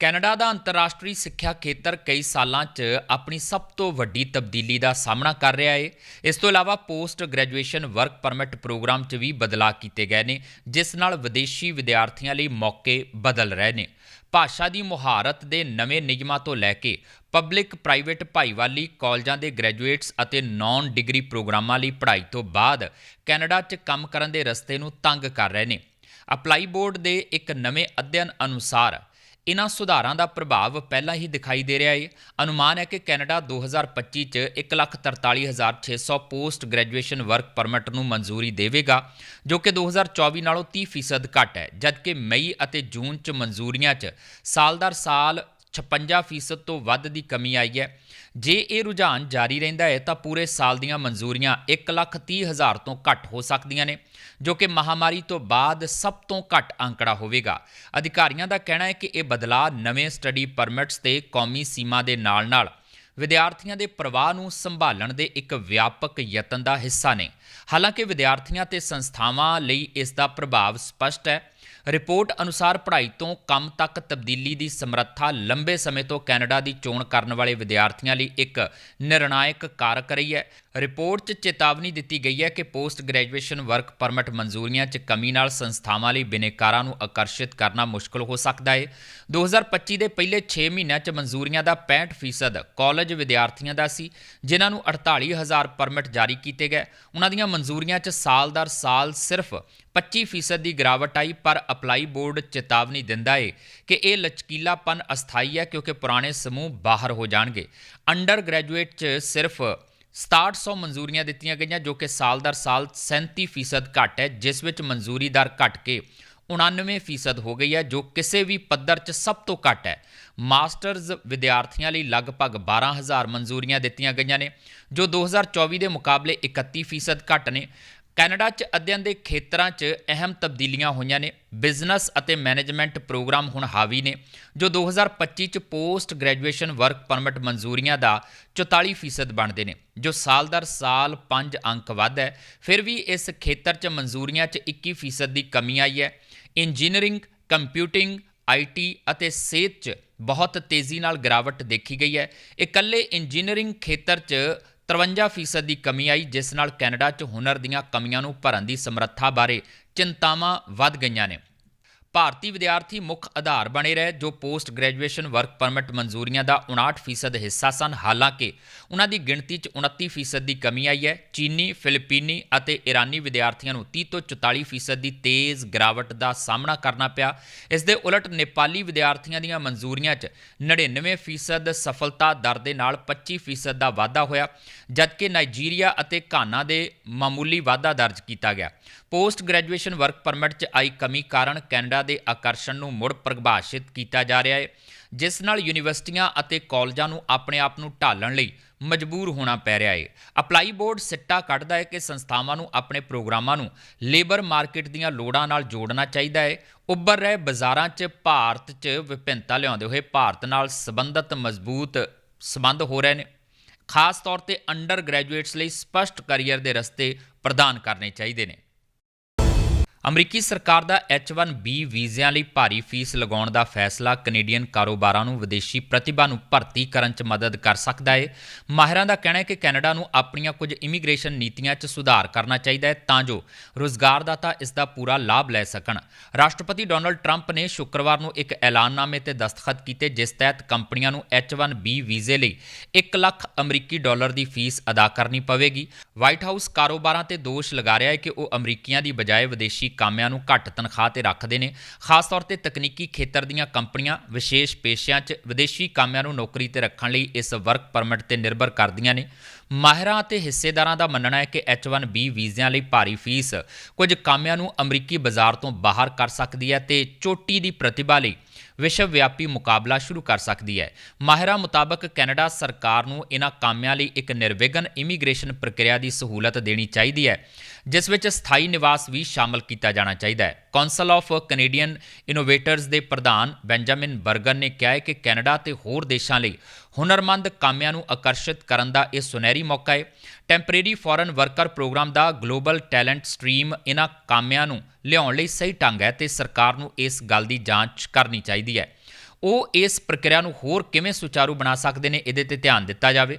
ਕੈਨੇਡਾ ਦਾ ਅੰਤਰਰਾਸ਼ਟਰੀ ਸਿੱਖਿਆ ਖੇਤਰ ਕਈ ਸਾਲਾਂ 'ਚ ਆਪਣੀ ਸਭ ਤੋਂ ਵੱਡੀ ਤਬਦੀਲੀ ਦਾ ਸਾਹਮਣਾ ਕਰ ਰਿਹਾ ਹੈ ਇਸ ਤੋਂ ਇਲਾਵਾ post graduation work permit program 'ਚ ਵੀ ਬਦਲਾਅ ਕੀਤੇ ਗਏ ਨੇ, ਜਿਸ ਨਾਲ ਵਿਦੇਸ਼ੀ ਵਿਦਿਆਰਥੀਆਂ ਲਈ ਮੌਕੇ ਬਦਲ ਰਹੇ ਨੇ। ਭਾਸ਼ਾ ਦੀ ਮੁਹਾਰਤ ਦੇ ਨਵੇਂ ਨਿਯਮਾਂ ਤੋਂ ਲੈ ਕੇ ਪਬਲਿਕ ਪ੍ਰਾਈਵੇਟ ਭਾਈਵਾਲੀ, ਕਾਲਜਾਂ ਦੇ ਗ੍ਰੈਜੂਏਟਸ ਅਤੇ ਨਾਨ ਡਿਗਰੀ ਪ੍ਰੋਗਰਾਮਾਂ ਲਈ ਪੜ੍ਹਾਈ ਤੋਂ ਬਾਅਦ ਕੈਨੇਡਾ 'ਚ ਕੰਮ ਕਰਨ ਦੇ ਰਸਤੇ ਨੂੰ ਤੰਗ ਕਰ ਰਹੇ ਨੇ। ਅਪਲਾਈ ਬੋਰਡ ਦੇ ਇੱਕ ਨਵੇਂ ਅਧਿਐਨ ਅਨੁਸਾਰ ਇਹਨਾਂ ਸੁਧਾਰਾਂ ਦਾ ਪ੍ਰਭਾਵ ਪਹਿਲਾਂ ਹੀ ਦਿਖਾਈ ਦੇ ਰਿਹਾ ਹੈ ਅਨੁਮਾਨ ਹੈ ਕਿ ਕੈਨੇਡਾ 2025 ਚ 143600 ਪੋਸਟ ਗ੍ਰੈਜੂਏਸ਼ਨ ਵਰਕ ਪਰਮਿਟ ਨੂੰ ਮਨਜ਼ੂਰੀ ਦੇਵੇਗਾ, ਜੋ ਕਿ 2024 ਨਾਲੋਂ 30% ਘੱਟ ਹੈ, ਜਦਕਿ ਮਈ ਅਤੇ ਜੂਨ ਚ ਮਨਜ਼ੂਰੀਆਂ ਚ ਸਾਲ ਦਰ ਸਾਲ 56% ਤੋਂ ਵੱਧ ਦੀ ਕਮੀ ਆਈ ਹੈ। ਜੇ ਇਹ ਰੁਝਾਨ ਜਾਰੀ ਰਹਿੰਦਾ ਹੈ ਤਾਂ ਪੂਰੇ ਸਾਲ ਦੀਆਂ ਮਨਜ਼ੂਰੀਆਂ 1,30,000 ਤੋਂ ਘੱਟ ਹੋ ਸਕਦੀਆਂ ਨੇ ਜੋ ਕਿ ਮਹਾਮਾਰੀ ਤੋਂ ਬਾਅਦ ਸਭ ਤੋਂ ਘੱਟ ਅੰਕੜਾ ਹੋਵੇਗਾ। ਅਧਿਕਾਰੀਆਂ ਦਾ ਕਹਿਣਾ ਹੈ ਕਿ ਇਹ ਬਦਲਾਅ ਨਵੇਂ ਸਟੱਡੀ ਪਰਮਿਟਸ ਤੇ ਕੌਮੀ ਸੀਮਾ ਦੇ ਨਾਲ-ਨਾਲ ਵਿਦਿਆਰਥੀਆਂ ਦੇ ਪ੍ਰਵਾਹ ਨੂੰ ਸੰਭਾਲਣ ਦੇ ਇੱਕ ਵਿਆਪਕ ਯਤਨ ਦਾ ਹਿੱਸਾ ਨੇ। ਹਾਲਾਂਕਿ ਵਿਦਿਆਰਥੀਆਂ ਤੇ ਸੰਸਥਾਵਾਂ ਲਈ ਇਸ ਦਾ ਪ੍ਰਭਾਵ ਸਪਸ਼ਟ ਹੈ। ਰਿਪੋਰਟ ਅਨੁਸਾਰ ਪੜ੍ਹਾਈ ਤੋਂ ਕੰਮ ਤੱਕ ਤਬਦੀਲੀ ਦੀ ਸਮਰੱਥਾ ਲੰਬੇ ਸਮੇਂ ਤੋਂ ਕੈਨੇਡਾ ਦੀ ਚੋਣ ਕਰਨ ਵਾਲੇ ਵਿਦਿਆਰਥੀਆਂ ਲਈ ਇੱਕ ਨਿਰਣਾਇਕ ਕਾਰਕ ਰਹੀ ਹੈ। ਰਿਪੋਰਟ 'ਚ ਚੇਤਾਵਨੀ ਦਿੱਤੀ ਗਈ ਹੈ ਕਿ ਪੋਸਟ ਗ੍ਰੈਜੂਏਸ਼ਨ ਵਰਕ ਪਰਮਿਟ ਮਨਜ਼ੂਰੀਆਂ 'ਚ ਕਮੀ ਨਾਲ ਸੰਸਥਾਵਾਂ ਲਈ ਬਿਨੇਕਾਰਾਂ ਨੂੰ ਆਕਰਸ਼ਿਤ ਕਰਨਾ ਮੁਸ਼ਕਲ ਹੋ ਸਕਦਾ ਹੈ। 2025 ਦੇ ਪਹਿਲੇ 6 ਮਹੀਨਿਆਂ 'ਚ ਮਨਜ਼ੂਰੀਆਂ ਦਾ 65% ਕਾਲਜ ਵਿਦਿਆਰਥੀਆਂ ਦਾ ਸੀ, ਜਿਨ੍ਹਾਂ ਨੂੰ 48000 ਪਰਮਿਟ ਜਾਰੀ ਕੀਤੇ ਗਏ। ਉਹਨਾਂ ਦੀਆਂ ਮਨਜ਼ੂਰੀਆਂ 'ਚ ਸਾਲ ਦਰ ਸਾਲ ਸਿਰਫ 25% ਦੀ ਗਿਰਾਵਟ ਆਈ, ਪਰ ਅਪਲਾਈ ਬੋਰਡ ਚੇਤਾਵਨੀ ਦਿੰਦਾ ਏ ਕਿ ਇਹ ਲਚਕੀਲਾਪਨ ਅਸਥਾਈ ਹੈ ਕਿਉਂਕਿ ਪੁਰਾਣੇ ਸਮੂਹ ਬਾਹਰ ਹੋ ਜਾਣਗੇ। ਅੰਡਰ ਗ੍ਰੈਜੂਏਟ 'ਚ ਸਿਰਫ 6700 ਮਨਜ਼ੂਰੀਆਂ ਦਿੱਤੀਆਂ ਗਈਆਂ, ਜੋ ਕਿ ਸਾਲ ਦਰ ਸਾਲ 37% ਘੱਟ ਹੈ, ਜਿਸ ਵਿੱਚ ਮਨਜ਼ੂਰੀ ਦਰ ਘਟ ਕੇ 99% ਹੋ ਗਈ ਹੈ, ਜੋ ਕਿਸੇ ਵੀ ਪੱਧਰ 'ਚ ਸਭ ਤੋਂ ਘੱਟ ਹੈ। ਮਾਸਟਰਜ਼ ਵਿਦਿਆਰਥੀਆਂ ਲਈ ਲਗਭਗ 12000 ਮਨਜ਼ੂਰੀਆਂ ਦਿੱਤੀਆਂ ਗਈਆਂ ਨੇ, ਜੋ 2024 ਦੇ ਮੁਕਾਬਲੇ 31% ਘੱਟ ਨੇ। ਕੈਨੇਡਾ 'ਚ ਅਧਿਐਨ ਦੇ ਖੇਤਰਾਂ 'ਚ ਅਹਿਮ ਤਬਦੀਲੀਆਂ ਹੋਈਆਂ ਨੇ। ਬਿਜ਼ਨਸ ਅਤੇ ਮੈਨੇਜਮੈਂਟ ਪ੍ਰੋਗਰਾਮ ਹੁਣ ਹਾਵੀ ਨੇ, ਜੋ 2025 'ਚ ਪੋਸਟ ਗ੍ਰੈਜੂਏਸ਼ਨ ਵਰਕ ਪਰਮਿਟ ਮਨਜ਼ੂਰੀਆਂ ਦਾ 44% ਬਣਦੇ ਨੇ, ਜੋ ਸਾਲ ਦਰ ਸਾਲ 5 ਅੰਕ ਵੱਧ ਹੈ। ਫਿਰ ਵੀ ਇਸ ਖੇਤਰ 'ਚ ਮਨਜ਼ੂਰੀਆਂ 'ਚ 21% ਦੀ ਕਮੀ ਆਈ ਹੈ। ਇੰਜੀਨੀਅਰਿੰਗ, ਕੰਪਿਊਟਿੰਗ ਆਈਟੀ ਅਤੇ ਸਿਹਤ 'ਚ ਬਹੁਤ ਤੇਜ਼ੀ ਨਾਲ ਗਿਰਾਵਟ ਦੇਖੀ ਗਈ ਹੈ। ਇਕੱਲੇ ਇੰਜੀਨੀਅਰਿੰਗ ਖੇਤਰ 'ਚ 53% ਦੀ ਕਮੀ ਆਈ, ਜਿਸ ਨਾਲ ਕੈਨੇਡਾ 'ਚ ਹੁਨਰ ਦੀਆਂ ਕਮੀਆਂ ਨੂੰ ਭਰਨ ਦੀ ਸਮਰੱਥਾ ਬਾਰੇ ਚਿੰਤਾਵਾਂ ਵੱਧ ਗਈਆਂ ਨੇ। ਭਾਰਤੀ ਵਿਦਿਆਰਥੀ ਮੁੱਖ ਆਧਾਰ ਬਣੇ ਰਹੇ, ਜੋ ਪੋਸਟ ਗ੍ਰੈਜੂਏਸ਼ਨ ਵਰਕ ਪਰਮਿਟ ਮਨਜ਼ੂਰੀਆਂ ਦਾ 59% ਹਿੱਸਾ ਸਨ। ਹਾਲਾਂਕਿ ਉਹਨਾਂ ਦੀ ਗਿਣਤੀ 'ਚ 29% ਦੀ ਕਮੀ ਆਈ ਹੈ। ਚੀਨੀ, ਫਿਲੀਪੀਨੀ ਅਤੇ ਇਰਾਨੀ ਵਿਦਿਆਰਥੀਆਂ ਨੂੰ 30 ਤੋਂ 44% ਦੀ ਤੇਜ਼ ਗਿਰਾਵਟ ਦਾ ਸਾਹਮਣਾ ਕਰਨਾ ਪਿਆ। ਇਸ ਦੇ ਉਲਟ ਨੇਪਾਲੀ ਵਿਦਿਆਰਥੀਆਂ ਦੀਆਂ ਮਨਜ਼ੂਰੀਆਂ 'ਚ 99% ਸਫਲਤਾ ਦਰ ਦੇ ਨਾਲ 25% ਦਾ ਵਾਧਾ ਹੋਇਆ, ਜਦਕਿ ਨਾਈਜੀਰੀਆ ਅਤੇ ਘਾਨਾ ਦੇ ਮਾਮੂਲੀ ਵਾਧਾ ਦਰਜ ਕੀਤਾ ਗਿਆ। ਪੋਸਟ ਗ੍ਰੈਜੂਏਸ਼ਨ ਵਰਕ ਪਰਮਿਟ 'ਚ ਆਈ ਕਮੀ ਕਾਰਨ ਕੈਨੇਡਾ ਦੇ ਆਕਰਸ਼ਣ ਨੂੰ ਮੁੜ ਪਰਿਭਾਸ਼ਿਤ ਕੀਤਾ ਜਾ ਰਿਹਾ ਹੈ, ਜਿਸ ਨਾਲ ਯੂਨੀਵਰਸਿਟੀਆਂ ਅਤੇ ਕਾਲਜਾਂ ਨੂੰ ਆਪਣੇ ਆਪ ਨੂੰ ਢਾਲਣ ਲਈ ਮਜਬੂਰ ਹੋਣਾ ਪੈ ਰਿਹਾ ਹੈ। ਅਪਲਾਈ ਬੋਰਡ ਸਿੱਟਾ ਕੱਢਦਾ ਹੈ ਕਿ ਸੰਸਥਾਵਾਂ ਨੂੰ ਆਪਣੇ ਪ੍ਰੋਗਰਾਮਾਂ ਨੂੰ ਲੇਬਰ ਮਾਰਕੀਟ ਦੀਆਂ ਲੋੜਾਂ ਨਾਲ ਜੋੜਨਾ ਚਾਹੀਦਾ ਹੈ। ਉੱਭਰ ਰਹੇ ਬਾਜ਼ਾਰਾਂ 'ਚ ਭਾਰਤ 'ਚ ਵਿਭਿੰਨਤਾ ਲਿਆਉਂਦੇ ਹੋਏ ਭਾਰਤ ਨਾਲ ਸੰਬੰਧਿਤ ਮਜ਼ਬੂਤ ਸੰਬੰਧ ਹੋ ਰਹੇ ਨੇ। ਖਾਸ ਤੌਰ ਤੇ ਅੰਡਰ ਗ੍ਰੈਜੂਏਟਸ ਲਈ ਸਪਸ਼ਟ ਕੈਰੀਅਰ ਦੇ ਰਸਤੇ ਪ੍ਰਦਾਨ ਕਰਨੇ ਚਾਹੀਦੇ ਨੇ। ਅਮਰੀਕੀ ਸਰਕਾਰ ਦਾ H1B ਵੀਜ਼ਿਆਂ ਲਈ ਭਾਰੀ ਫੀਸ ਲਗਾਉਣ ਦਾ ਫੈਸਲਾ ਕੈਨੇਡੀਅਨ ਕਾਰੋਬਾਰਾਂ ਨੂੰ ਵਿਦੇਸ਼ੀ ਪ੍ਰਤਿਭਾ ਨੂੰ ਭਰਤੀ ਕਰਨ 'ਚ ਮਦਦ ਕਰ ਸਕਦਾ ਹੈ ਮਾਹਿਰਾਂ ਦਾ ਕਹਿਣਾ ਹੈ ਕਿ ਕੈਨੇਡਾ ਨੂੰ ਆਪਣੀਆਂ ਕੁਝ ਇਮੀਗ੍ਰੇਸ਼ਨ ਨੀਤੀਆਂ 'ਚ ਸੁਧਾਰ ਕਰਨਾ ਚਾਹੀਦਾ ਹੈ ਤਾਂ ਜੋ ਰੋਜ਼ਗਾਰਦਾਤਾ ਇਸ ਦਾ ਪੂਰਾ ਲਾਭ ਲੈ ਸਕਣ। ਰਾਸ਼ਟਰਪਤੀ ਡੋਨਲਡ ਟਰੰਪ ਨੇ ਸ਼ੁੱਕਰਵਾਰ ਨੂੰ ਇੱਕ ਐਲਾਨਨਾਮੇ ਤੇ ਦਸਤਖਤ ਕੀਤੇ ਜਿਸ ਤਹਿਤ ਕੰਪਨੀਆਂ ਨੂੰ H1B ਵੀਜ਼ੇ ਲਈ 1 ਲੱਖ ਅਮਰੀਕੀ ਡਾਲਰ ਦੀ ਫੀਸ ਅਦਾ ਕਰਨੀ ਪਵੇਗੀ। ਵਾਈਟ ਹਾਊਸ ਕਾਰੋਬਾਰਾਂ ਤੇ ਦੋਸ਼ ਲਗਾ ਰਿਹਾ ਹੈ ਕਿ ਉਹ ਅਮਰੀਕੀਆਂ ਦੀ ਬਜਾਏ ਵਿਦੇਸ਼ੀ ਕਾਮਿਆਂ ਨੂੰ ਘੱਟ ਤਨਖਾਹ ਤੇ ਰੱਖਦੇ ਨੇ। ਖਾਸ ਤੌਰ ਤੇ ਤਕਨੀਕੀ ਖੇਤਰ ਦੀਆਂ ਕੰਪਨੀਆਂ ਵਿਸ਼ੇਸ਼ ਪੇਸ਼ਿਆਂ 'ਚ ਵਿਦੇਸ਼ੀ ਕਾਮਿਆਂ ਨੂੰ ਨੌਕਰੀ ਤੇ ਰੱਖਣ ਲਈ ਇਸ ਵਰਕ ਪਰਮਿਟ ਤੇ ਨਿਰਭਰ ਕਰਦੀਆਂ ਨੇ। ਮਾਹਿਰਾਂ ਅਤੇ ਹਿੱਸੇਦਾਰਾਂ ਦਾ ਮੰਨਣਾ ਹੈ ਕਿ H1B ਵੀਜ਼ਿਆਂ ਲਈ ਭਾਰੀ ਫੀਸ ਕੁਝ ਕਾਮਿਆਂ ਨੂੰ ਅਮਰੀਕੀ ਬਾਜ਼ਾਰ ਤੋਂ ਬਾਹਰ ਕਰ ਸਕਦੀ ਹੈ ਤੇ ਚੋਟੀ ਦੀ ਪ੍ਰਤਿਭਾ ਲਈ ਵਿਸ਼ਵ ਵਿਆਪੀ ਮੁਕਾਬਲਾ ਸ਼ੁਰੂ ਕਰ ਸਕਦੀ ਹੈ। ਮਾਹਿਰਾਂ ਮੁਤਾਬਕ ਕੈਨੇਡਾ ਸਰਕਾਰ ਨੂੰ ਇਹਨਾਂ ਕਾਮਿਆਂ ਲਈ ਇੱਕ ਨਿਰਵਿਘਨ ਇਮੀਗ੍ਰੇਸ਼ਨ ਪ੍ਰਕਿਰਿਆ ਦੀ ਸਹੂਲਤ ਦੇਣੀ ਚਾਹੀਦੀ ਹੈ, ਜਿਸ ਵਿੱਚ ਸਥਾਈ ਨਿਵਾਸ ਵੀ ਸ਼ਾਮਲ ਕੀਤਾ ਜਾਣਾ ਚਾਹੀਦਾ ਹੈ। ਕੌਂਸਲ ਆਫ ਕੈਨੇਡੀਅਨ ਇਨੋਵੇਟਰਸ ਦੇ ਪ੍ਰਧਾਨ ਬੈਂਜਾਮਿਨ ਬਰਗਨ ਨੇ ਕਿਹਾ ਹੈ ਕਿ ਕੈਨੇਡਾ ਤੇ ਹੋਰ ਦੇਸ਼ਾਂ ਲਈ ਹੁਨਰਮੰਦ ਕਾਮਿਆਂ ਨੂੰ ਆਕਰਸ਼ਿਤ ਕਰਨ ਦਾ ਇਹ ਸੁਨਹਿਰੀ ਮੌਕਾ ਹੈ ਟੈਂਪਰੇਰੀ ਫੋਰਨ ਵਰਕਰ ਪ੍ਰੋਗਰਾਮ ਦਾ ਗਲੋਬਲ ਟੈਲੈਂਟ ਸਟਰੀਮ ਇਹਨਾਂ ਕਾਮਿਆਂ ਨੂੰ ਲਿਆਉਣ ਲਈ ਸਹੀ ਢੰਗ ਹੈ ਤੇ ਸਰਕਾਰ ਨੂੰ ਇਸ ਗੱਲ ਦੀ ਜਾਂਚ ਕਰਨੀ ਚਾਹੀਦੀ ਹੈ। ਉਹ ਇਸ ਪ੍ਰਕਿਰਿਆ ਨੂੰ ਹੋਰ ਕਿਵੇਂ ਸੁਚਾਰੂ ਬਣਾ ਸਕਦੇ ਨੇ ਇਹਦੇ ਤੇ ਧਿਆਨ ਦਿੱਤਾ ਜਾਵੇ।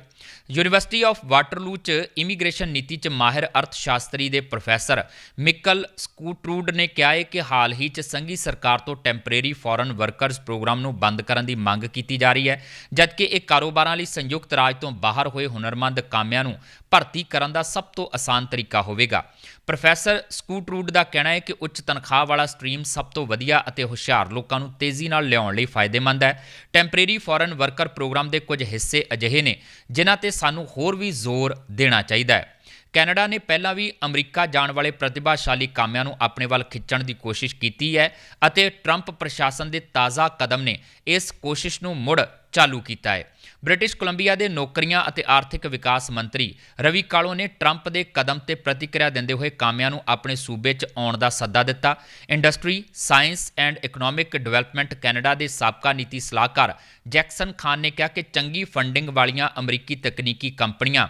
ਯੂਨੀਵਰਸਿਟੀ ਆਫ ਵਾਟਰਲੂ 'ਚ ਇਮੀਗ੍ਰੇਸ਼ਨ ਨੀਤੀ 'ਚ ਮਾਹਿਰ ਅਰਥ ਸ਼ਾਸਤਰੀ ਦੇ ਪ੍ਰੋਫੈਸਰ ਮਿਕਲ ਸਕੂਟਰੂਡ ਨੇ ਕਿਹਾ ਹੈ ਕਿ ਹਾਲ ਹੀ 'ਚ ਸੰਘੀ ਸਰਕਾਰ ਤੋਂ ਟੈਂਪਰੇਰੀ ਫੋਰਨ ਵਰਕਰਸ ਪ੍ਰੋਗਰਾਮ ਨੂੰ ਬੰਦ ਕਰਨ ਦੀ ਮੰਗ ਕੀਤੀ ਜਾ ਰਹੀ ਹੈ, ਜਦਕਿ ਇਹ ਕਾਰੋਬਾਰਾਂ ਲਈ ਸੰਯੁਕਤ ਰਾਜ ਤੋਂ ਬਾਹਰ ਹੋਏ ਹੁਨਰਮੰਦ ਕਾਮਿਆਂ ਨੂੰ ਭਰਤੀ ਕਰਨ ਦਾ ਸਭ ਤੋਂ ਆਸਾਨ ਤਰੀਕਾ ਹੋਵੇਗਾ। ਪ੍ਰੋਫੈਸਰ ਸਕੂਟਰੂਡ ਦਾ ਕਹਿਣਾ ਹੈ ਕਿ ਉੱਚ ਤਨਖਾਹ ਵਾਲਾ ਸਟਰੀਮ ਸਭ ਤੋਂ ਵਧੀਆ ਅਤੇ ਹੁਸ਼ਿਆਰ ਲੋਕਾਂ ਨੂੰ ਤੇਜ਼ੀ ਨਾਲ ਲਿਆਉਣ ਲਈ ਫਾਇਦੇਮੰਦ ਹੈ। ਟੈਂਪਰੇਰੀ ਫੋਰਨ ਵਰਕਰ ਪ੍ਰੋਗਰਾਮ ਦੇ ਕੁਝ ਹਿੱਸੇ ਅਜਿਹੇ ਨੇ, ਜਿਨ੍ਹਾਂ ਤੇ ਸਾਨੂੰ ਹੋਰ ਵੀ ਜ਼ੋਰ ਦੇਣਾ ਚਾਹੀਦਾ ਹੈ। ਕੈਨੇਡਾ ਨੇ ਪਹਿਲਾਂ ਵੀ ਅਮਰੀਕਾ ਜਾਣ ਵਾਲੇ ਪ੍ਰਤਿਭਾਸ਼ਾਲੀ ਕਾਮਿਆਂ ਨੂੰ ਆਪਣੇ ਵੱਲ ਖਿੱਚਣ ਦੀ ਕੋਸ਼ਿਸ਼ ਕੀਤੀ ਹੈ ਅਤੇ ਟਰੰਪ ਪ੍ਰਸ਼ਾਸਨ ਦੇ ਤਾਜ਼ਾ ਕਦਮ ਨੇ ਇਸ ਕੋਸ਼ਿਸ਼ ਨੂੰ ਮੁੜ ਚਾਲੂ ਕੀਤਾ ਹੈ। ਬ੍ਰਿਟਿਸ਼ ਕੋਲੰਬੀਆ ਦੇ ਨੌਕਰੀਆਂ ਅਤੇ ਆਰਥਿਕ ਵਿਕਾਸ ਮੰਤਰੀ ਰਵੀ ਕਾਲੋ ਨੇ ਟਰੰਪ ਦੇ ਕਦਮ ਤੇ ਪ੍ਰਤੀਕਿਰਿਆ ਦਿੰਦੇ ਹੋਏ ਕਾਮਿਆਂ ਨੂੰ ਆਪਣੇ ਸੂਬੇ 'ਚ ਆਉਣ ਦਾ ਸੱਦਾ ਦਿੱਤਾ। Industry, Science and Economic Development Canada ਦੇ ਸਾਬਕਾ ਨੀਤੀ ਸਲਾਹਕਾਰ ਜੈਕਸਨ ਖਾਨ ਨੇ ਕਿਹਾ ਕਿ ਚੰਗੀ ਫੰਡਿੰਗ ਵਾਲੀਆਂ ਅਮਰੀਕੀ ਤਕਨੀਕੀ ਕੰਪਨੀਆਂ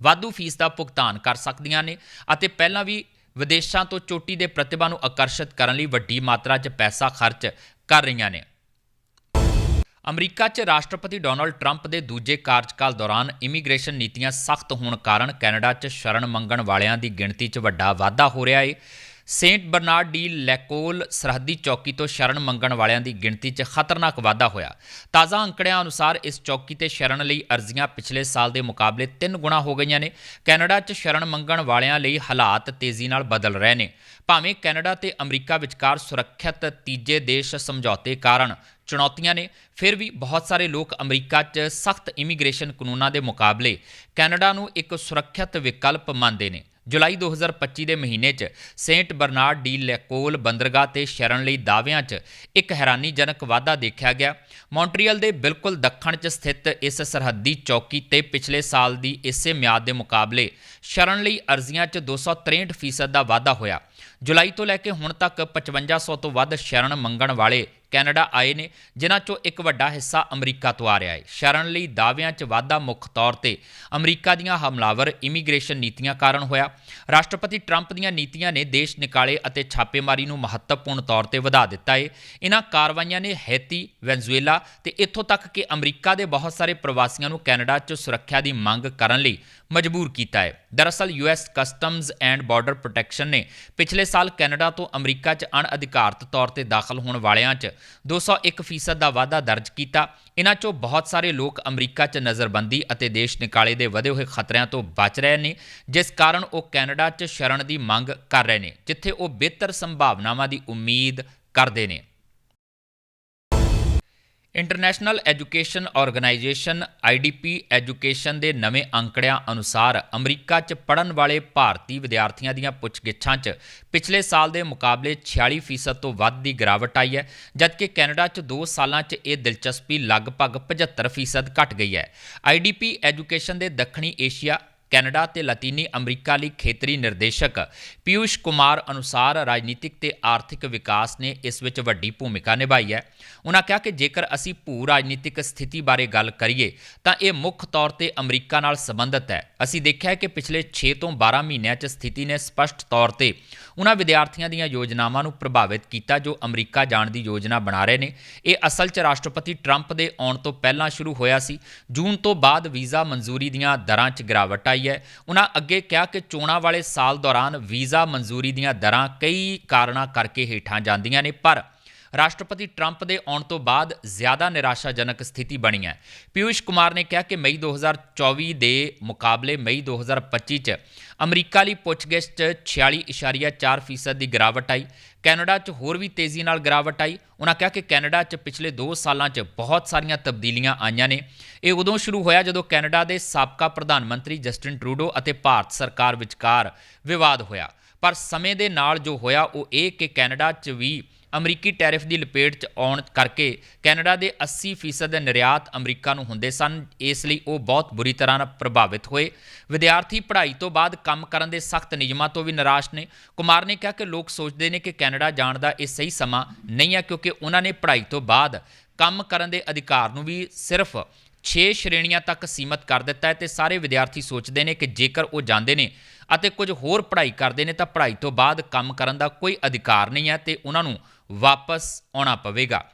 ਵਾਧੂ ਫੀਸ ਦਾ ਭੁਗਤਾਨ ਕਰ ਸਕਦੀਆਂ ਨੇ ਅਤੇ ਪਹਿਲਾਂ ਵੀ ਵਿਦੇਸ਼ਾਂ ਤੋਂ ਚੋਟੀ ਦੇ ਪ੍ਰਤਿਭਾ ਨੂੰ ਆਕਰਸ਼ਿਤ ਕਰਨ ਲਈ ਵੱਡੀ ਮਾਤਰਾ 'ਚ ਪੈਸਾ ਖਰਚ ਕਰ ਰਹੀਆਂ ਨੇ। ਅਮਰੀਕਾ 'ਚ ਰਾਸ਼ਟਰਪਤੀ ਡੋਨਲਡ ਟਰੰਪ ਦੇ ਦੂਜੇ ਕਾਰਜਕਾਲ ਦੌਰਾਨ ਇਮੀਗ੍ਰੇਸ਼ਨ ਨੀਤੀਆਂ ਸਖਤ ਹੋਣ ਕਾਰਨ ਕੈਨੇਡਾ 'ਚ ਸ਼ਰਨ ਮੰਗਣ ਵਾਲਿਆਂ ਦੀ ਗਿਣਤੀ 'ਚ ਵੱਡਾ ਵਾਧਾ ਹੋ ਰਿਹਾ ਏ। ਸੇਂਟ ਬਰਨਾਰਡ ਡੀ ਲੈਕੋਲ ਸਰਹੱਦੀ ਚੌਕੀ ਤੋਂ ਸ਼ਰਨ ਮੰਗਣ ਵਾਲਿਆਂ ਦੀ ਗਿਣਤੀ 'ਚ ਖਤਰਨਾਕ ਵਾਧਾ ਹੋਇਆ। ਤਾਜ਼ਾ ਅੰਕੜਿਆਂ ਅਨੁਸਾਰ ਇਸ ਚੌਕੀ ਤੇ ਸ਼ਰਨ ਲਈ ਅਰਜ਼ੀਆਂ ਪਿਛਲੇ ਸਾਲ ਦੇ ਮੁਕਾਬਲੇ 3 ਗੁਣਾ ਹੋ ਗਈਆਂ ਨੇ। ਕੈਨੇਡਾ 'ਚ ਸ਼ਰਨ ਮੰਗਣ ਵਾਲਿਆਂ ਲਈ ਹਾਲਾਤ ਤੇਜ਼ੀ ਨਾਲ ਬਦਲ ਰਹੇ ਨੇ। ਭਾਵੇਂ ਕੈਨੇਡਾ ਤੇ ਅਮਰੀਕਾ ਵਿਚਕਾਰ ਸੁਰੱਖਿਅਤ ਤੀਜੇ ਦੇਸ਼ ਸਮਝੌਤੇ ਕਾਰਨ ਚੁਣੌਤੀਆਂ ਨੇ, ਫਿਰ ਵੀ ਬਹੁਤ ਸਾਰੇ ਲੋਕ ਅਮਰੀਕਾ 'ਚ ਸਖਤ ਇਮੀਗ੍ਰੇਸ਼ਨ ਕਾਨੂੰਨਾਂ ਦੇ ਮੁਕਾਬਲੇ ਕੈਨੇਡਾ ਨੂੰ ਇੱਕ ਸੁਰੱਖਿਅਤ ਵਿਕਲਪ ਮੰਨਦੇ ਨੇ। ਜੁਲਾਈ 2025 ਦੇ ਮਹੀਨੇ 'ਚ ਸੇਂਟ ਬਰਨਾਰਡ ਡੀ ਲੈਕੋਲ ਬੰਦਰਗਾਹ ਤੇ ਸ਼ਰਨ ਲਈ ਦਾਅਵਿਆਂ 'ਚ ਇੱਕ ਹੈਰਾਨੀਜਨਕ ਵਾਧਾ ਦੇਖਿਆ ਗਿਆ। ਮੌਂਟਰੀਅਲ ਦੇ ਬਿਲਕੁਲ ਦੱਖਣ 'ਚ ਸਥਿਤ ਇਸ ਸਰਹੱਦੀ ਚੌਕੀ ਤੇ ਪਿਛਲੇ ਸਾਲ ਦੀ ਇਸੇ ਮਿਆਦ ਦੇ ਮੁਕਾਬਲੇ ਸ਼ਰਨ ਲਈ ਅਰਜ਼ੀਆਂ 'ਚ 263% ਦਾ ਵਾਧਾ ਹੋਇਆ। ਜੁਲਾਈ ਤੋਂ ਲੈ ਕੇ ਹੁਣ ਤੱਕ 5500 ਤੋਂ ਵੱਧ ਸ਼ਰਨ ਮੰਗਣ ਵਾਲੇ ਕੈਨੇਡਾ ਆਏ ਨੇ, ਜਿਨ੍ਹਾਂ 'ਚੋਂ ਇੱਕ ਵੱਡਾ ਹਿੱਸਾ ਅਮਰੀਕਾ ਤੋਂ ਆ ਰਿਹਾ ਹੈ। ਸ਼ਰਨ ਲਈ ਦਾਅਵਿਆਂ 'ਚ ਵਾਧਾ ਮੁੱਖ ਤੌਰ ਤੇ ਅਮਰੀਕਾ ਦੀਆਂ ਹਮਲਾਵਰ ਇਮੀਗ੍ਰੇਸ਼ਨ ਨੀਤੀਆਂ ਕਾਰਨ ਹੋਇਆ। ਰਾਸ਼ਟਰਪਤੀ ਟਰੰਪ ਦੀਆਂ ਨੀਤੀਆਂ ਨੇ ਦੇਸ਼ ਨਿਕਾਲੇ ਅਤੇ ਛਾਪੇਮਾਰੀ ਨੂੰ ਮਹੱਤਵਪੂਰਨ ਤੌਰ ਤੇ ਵਧਾ ਦਿੱਤਾ ਹੈ ਇਹਨਾਂ ਕਾਰਵਾਈਆਂ ਨੇ ਹੈਤੀ, ਵੈਨਜ਼ੂਏਲਾ ਤੇ ਇੱਥੋਂ ਤੱਕ ਕਿ ਅਮਰੀਕਾ ਦੇ ਬਹੁਤ ਸਾਰੇ ਪ੍ਰਵਾਸੀਆਂ ਨੂੰ ਕੈਨੇਡਾ 'ਚ ਸੁਰੱਖਿਆ ਦੀ ਮੰਗ ਕਰਨ ਲਈ ਮਜਬੂਰ ਕੀਤਾ ਹੈ। ਦਰਅਸਲ US Customs and Border Protection ਨੇ ਪਿਛਲੇ ਸਾਲ ਕੈਨੇਡਾ ਤੋਂ ਅਮਰੀਕਾ 'ਚ ਅਣਅਧਿਕਾਰਤ ਤੌਰ ਤੇ ਦਾਖਲ ਹੋਣ ਵਾਲਿਆਂ 'ਚ 201% ਦਾ ਵਾਧਾ ਦਰਜ ਕੀਤਾ। ਇਹਨਾਂ 'ਚੋਂ ਬਹੁਤ ਸਾਰੇ ਲੋਕ ਅਮਰੀਕਾ 'ਚ ਨਜ਼ਰਬੰਦੀ ਅਤੇ ਦੇਸ਼ ਨਿਕਾਲੇ ਦੇ ਵਧੇ ਹੋਏ ਖਤਰਿਆਂ ਤੋਂ ਬਚ ਰਹੇ ਨੇ, ਜਿਸ ਕਾਰਨ ਉਹ ਕੈਨੇਡਾ 'ਚ ਸ਼ਰਨ ਦੀ ਮੰਗ ਕਰ ਰਹੇ ਨੇ, ਜਿੱਥੇ ਉਹ ਬਿਹਤਰ ਸੰਭਾਵਨਾਵਾਂ ਦੀ ਉਮੀਦ ਕਰਦੇ ਨੇ। International education organisation IDP Education ਦੇ ਨਵੇਂ ਅੰਕੜਿਆਂ ਅਨੁਸਾਰ ਅਮਰੀਕਾ 'ਚ ਪੜਨ ਵਾਲੇ ਭਾਰਤੀ ਵਿਦਿਆਰਥੀਆਂ ਦੀਆਂ ਪੁੱਛਗਿੱਛਾਂ 'ਚ ਪਿਛਲੇ ਸਾਲ ਦੇ ਮੁਕਾਬਲੇ 46% ਤੋਂ ਵੱਧ ਦੀ ਗਿਰਾਵਟ ਆਈ ਹੈ, ਜਦਕਿ ਕੈਨੇਡਾ 'ਚ 2 ਸਾਲਾਂ 'ਚ ਇਹ ਦਿਲਚਸਪੀ ਲਗਭਗ 75% ਘਟ ਗਈ ਹੈ। IDP ਐਜੂਕੇਸ਼ਨ ਦੇ ਦੱਖਣੀ ਏਸ਼ੀਆ ਕੈਨੇਡਾ ਤੇ ਲਾਤੀਨੀ ਅਮਰੀਕਾ ਲਈ ਖੇਤਰੀ ਨਿਰਦੇਸ਼ਕ ਪਿਊਸ਼ ਕੁਮਾਰ ਅਨੁਸਾਰ ਰਾਜਨੀਤਿਕ ਤੇ ਆਰਥਿਕ ਵਿਕਾਸ ਨੇ ਇਸ ਵਿੱਚ ਵੱਡੀ ਭੂਮਿਕਾ ਨਿਭਾਈ ਹੈ। ਉਹਨਾਂ ਕਿਹਾ ਕਿ ਜੇਕਰ ਅਸੀਂ ਭੂ ਰਾਜਨੀਤਿਕ ਸਥਿਤੀ ਬਾਰੇ ਗੱਲ ਕਰੀਏ, ਤਾਂ ਇਹ ਮੁੱਖ ਤੌਰ ਤੇ ਅਮਰੀਕਾ ਨਾਲ ਸੰਬੰਧਿਤ ਹੈ। ਅਸੀਂ ਦੇਖਿਆ ਕਿ ਪਿਛਲੇ 6 ਤੋਂ 12 ਮਹੀਨਿਆਂ 'ਚ ਸਥਿਤੀ ਨੇ ਸਪਸ਼ਟ ਤੌਰ ਤੇ ਉਹਨਾਂ ਵਿਦਿਆਰਥੀਆਂ ਦੀਆਂ ਯੋਜਨਾਵਾਂ ਨੂੰ ਪ੍ਰਭਾਵਿਤ ਕੀਤਾ ਜੋ ਅਮਰੀਕਾ ਜਾਣ ਦੀ ਯੋਜਨਾ ਬਣਾ ਰਹੇ ਨੇ। ਇਹ ਅਸਲ 'ਚ ਰਾਸ਼ਟਰਪਤੀ ਟਰੰਪ ਦੇ ਆਉਣ ਤੋਂ ਪਹਿਲਾਂ ਸ਼ੁਰੂ ਹੋਇਆ ਸੀ। ਜੂਨ ਤੋਂ ਬਾਅਦ ਵੀਜ਼ਾ ਮਨਜ਼ੂਰੀ ਦੀਆਂ ਦਰਾਂ 'ਚ ਗਿਰਾਵਟ ਆਈ ਹੈ। ਉਹਨਾਂ ਅੱਗੇ ਕਿਹਾ ਕਿ ਚੋਣਾਂ ਵਾਲੇ ਸਾਲ ਦੌਰਾਨ ਵੀਜ਼ਾ ਮਨਜ਼ੂਰੀ ਦੀਆਂ ਦਰਾਂ ਕਈ ਕਾਰਨਾਂ ਕਰਕੇ ਹੇਠਾਂ ਜਾਂਦੀਆਂ ਨੇ, ਪਰ ਰਾਸ਼ਟਰਪਤੀ ਟਰੰਪ ਦੇ ਆਉਣ ਤੋਂ ਬਾਅਦ ਜ਼ਿਆਦਾ ਨਿਰਾਸ਼ਾਜਨਕ ਸਥਿਤੀ ਬਣੀ ਹੈ। ਪਿਊਸ਼ ਕੁਮਾਰ ਨੇ ਕਿਹਾ ਕਿ ਮਈ 2024 ਦੇ ਮੁਕਾਬਲੇ ਮਈ 2025 ਚ ਅਮਰੀਕਾ ਲਈ ਪੁੱਛਗਿੱਛ 'ਚ 46.4% ਦੀ ਗਿਰਾਵਟ ਆਈ। ਕੈਨੇਡਾ 'ਚ ਹੋਰ ਵੀ ਤੇਜ਼ੀ ਨਾਲ ਗਿਰਾਵਟ ਆਈ। ਉਹਨਾਂ ਕਿਹਾ ਕਿ ਕੈਨੇਡਾ 'ਚ ਪਿਛਲੇ 2 ਸਾਲਾਂ 'ਚ ਬਹੁਤ ਸਾਰੀਆਂ ਤਬਦੀਲੀਆਂ ਆਈਆਂ ਨੇ। ਇਹ ਉਦੋਂ ਸ਼ੁਰੂ ਹੋਇਆ ਜਦੋਂ ਕੈਨੇਡਾ ਦੇ ਸਾਬਕਾ ਪ੍ਰਧਾਨ ਮੰਤਰੀ ਜਸਟਿਨ ਟਰੂਡੋ ਅਤੇ ਭਾਰਤ ਸਰਕਾਰ ਵਿਚਕਾਰ ਵਿਵਾਦ ਹੋਇਆ। ਪਰ ਸਮੇਂ ਦੇ ਨਾਲ ਜੋ ਹੋਇਆ, ਉਹ ਇਹ ਕਿ ਕੈਨੇਡਾ 'ਚ ਵੀ ਅਮਰੀਕੀ ਟੈਰਿਫ ਦੀ ਲਪੇਟ 'ਚ ਆਉਣ ਕਰਕੇ ਕੈਨੇਡਾ ਦੇ 80% ਨਿਰਯਾਤ ਅਮਰੀਕਾ ਨੂੰ ਹੁੰਦੇ ਸਨ, ਇਸ ਲਈ ਉਹ ਬਹੁਤ ਬੁਰੀ ਤਰ੍ਹਾਂ ਨਾਲ ਪ੍ਰਭਾਵਿਤ ਹੋਏ। ਵਿਦਿਆਰਥੀ ਪੜ੍ਹਾਈ ਤੋਂ ਬਾਅਦ ਕੰਮ ਕਰਨ ਦੇ ਸਖਤ ਨਿਯਮਾਂ ਤੋਂ ਵੀ ਨਿਰਾਸ਼ ਨੇ। ਕੁਮਾਰ ਨੇ ਕਿਹਾ ਕਿ ਲੋਕ ਸੋਚਦੇ ਨੇ ਕਿ ਕੈਨੇਡਾ ਜਾਣ ਦਾ ਇਹ ਸਹੀ ਸਮਾਂ ਨਹੀਂ ਹੈ, ਕਿਉਂਕਿ ਉਹਨਾਂ ਨੇ ਪੜ੍ਹਾਈ ਤੋਂ ਬਾਅਦ ਕੰਮ ਕਰਨ ਦੇ ਅਧਿਕਾਰ ਨੂੰ ਵੀ ਸਿਰਫ 6 ਸ਼੍ਰੇਣੀਆਂ ਤੱਕ ਸੀਮਤ ਕਰ ਦਿੱਤਾ ਹੈ ਤੇ ਸਾਰੇ ਵਿਦਿਆਰਥੀ ਸੋਚਦੇ ਨੇ ਕਿ ਜੇਕਰ ਉਹ ਜਾਂਦੇ ਨੇ ਅਤੇ ਕੁਝ ਹੋਰ ਪੜ੍ਹਾਈ ਕਰਦੇ ਨੇ ਤਾਂ ਪੜ੍ਹਾਈ ਤੋਂ ਬਾਅਦ ਕੰਮ ਕਰਨ ਦਾ ਕੋਈ ਅਧਿਕਾਰ ਨਹੀਂ ਹੈ ਤੇ ਉਹਨਾਂ ਨੂੰ ਵਾਪਸ ਆਉਣਾ ਪਵੇਗਾ।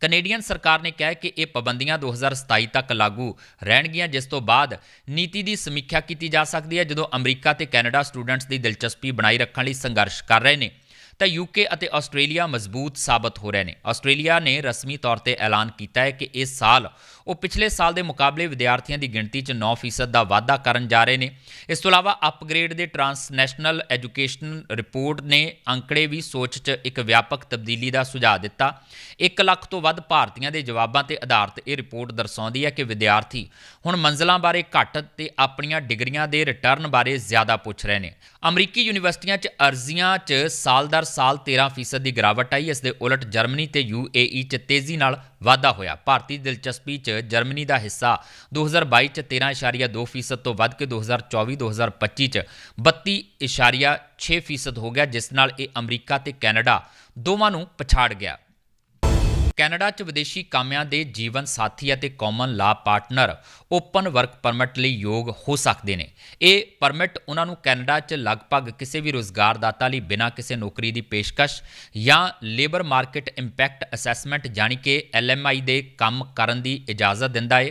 ਕੈਨੇਡੀਅਨ ਸਰਕਾਰ ਨੇ ਕਿਹਾ ਕਿ ਇਹ ਪਾਬੰਦੀਆਂ 2027 ਤੱਕ ਲਾਗੂ ਰਹਿਣਗੀਆਂ, ਜਿਸ ਤੋਂ ਬਾਅਦ ਨੀਤੀ ਦੀ ਸਮੀਖਿਆ ਕੀਤੀ ਜਾ ਸਕਦੀ ਹੈ। ਜਦੋਂ ਅਮਰੀਕਾ ਤੇ ਕੈਨੇਡਾ ਸਟੂਡੈਂਟਸ ਦੀ ਦਿਲਚਸਪੀ ਬਣਾਈ ਰੱਖਣ ਲਈ ਸੰਘਰਸ਼ ਕਰ ਰਹੇ ਨੇ, ਤਾਂ ਯੂਕੇ ਅਤੇ ਆਸਟ੍ਰੇਲੀਆ ਮਜ਼ਬੂਤ ਸਾਬਤ ਹੋ ਰਹੇ ਨੇ। ਆਸਟ੍ਰੇਲੀਆ ਨੇ ਰਸਮੀ ਤੌਰ ਤੇ ਐਲਾਨ ਕੀਤਾ ਹੈ ਕਿ ਇਸ ਸਾਲ ਉਹ ਪਿਛਲੇ ਸਾਲ ਦੇ ਮੁਕਾਬਲੇ ਵਿਦਿਆਰਥੀਆਂ ਦੀ ਗਿਣਤੀ 'ਚ 9% ਦਾ ਵਾਧਾ ਕਰਨ ਜਾ ਰਹੇ ਨੇ। ਇਸ ਤੋਂ ਇਲਾਵਾ ਅਪਗ੍ਰੇਡ ਦੇ ਟਰਾਂਸਨੈਸ਼ਨਲ ਐਜੂਕੇਸ਼ਨ ਰਿਪੋਰਟ ਨੇ ਅੰਕੜੇ ਵੀ ਸੋਚ 'ਚ ਇੱਕ ਵਿਆਪਕ ਤਬਦੀਲੀ ਦਾ ਸੁਝਾਅ ਦਿੱਤਾ। 1 ਲੱਖ ਤੋਂ ਵੱਧ ਭਾਰਤੀਆਂ ਦੇ ਜਵਾਬਾਂ ਤੇ ਆਧਾਰਿਤ ਇਹ ਰਿਪੋਰਟ ਦਰਸਾਉਂਦੀ ਹੈ ਕਿ ਵਿਦਿਆਰਥੀ ਹੁਣ ਮੰਜ਼ਲਾਂ ਬਾਰੇ ਘੱਟ ਤੇ ਆਪਣੀਆਂ ਡਿਗਰੀਆਂ ਦੇ ਰਿਟਰਨ ਬਾਰੇ ਜ਼ਿਆਦਾ ਪੁੱਛ ਰਹੇ ਨੇ। ਅਮਰੀਕੀ ਯੂਨੀਵਰਸਿਟੀਆਂ 'ਚ ਅਰਜ਼ੀਆਂ 'ਚ ਸਾਲ ਦਰ ਸਾਲ 13% ਦੀ ਗਿਰਾਵਟ ਆਈ। ਇਸ ਦੇ ਉਲਟ ਜਰਮਨੀ ਤੇ ਯੂਏਈ 'ਚ ਤੇਜ਼ੀ ਨਾਲ ਵਾਧਾ ਹੋਇਆ। ਭਾਰਤੀ ਦਿਲਚਸਪੀ 'ਚ ਜਰਮਨੀ ਦਾ ਹਿੱਸਾ 2022 'ਚ 13.2% ਤੋਂ ਵੱਧ ਕੇ 2024-2025 'ਚ 32.6% ਹੋ ਗਿਆ, ਜਿਸ ਨਾਲ ਇਹ ਅਮਰੀਕਾ ਤੇ ਕੈਨੇਡਾ ਦੋਵਾਂ ਨੂੰ ਪਛਾੜ ਗਿਆ। ਕੈਨੇਡਾ 'ਚ ਵਿਦੇਸ਼ੀ ਕਾਮਿਆਂ ਦੇ ਜੀਵਨ ਸਾਥੀ ਅਤੇ ਕਾਮਨ ਲਾ ਪਾਰਟਨਰ ਓਪਨ ਵਰਕ ਪਰਮਿਟ ਲਈ ਯੋਗ ਹੋ ਸਕਦੇ ਨੇ। ਇਹ ਪਰਮਿਟ ਉਹਨਾਂ ਨੂੰ ਕੈਨੇਡਾ 'ਚ ਲਗਭਗ ਕਿਸੇ ਵੀ ਰੋਜ਼ਗਾਰਦਾਤਾ ਲਈ ਬਿਨਾਂ ਕਿਸੇ ਨੌਕਰੀ ਦੀ ਪੇਸ਼ਕਸ਼ ਜਾਂ ਲੇਬਰ ਮਾਰਕੀਟ ਇੰਪੈਕਟ ਅਸੈਸਮੈਂਟ ਜਾਣੀ ਕਿ ਐਲਐਮਆਈ ਦੇ ਕੰਮ ਕਰਨ ਦੀ ਇਜਾਜ਼ਤ ਦਿੰਦਾ ਹੈ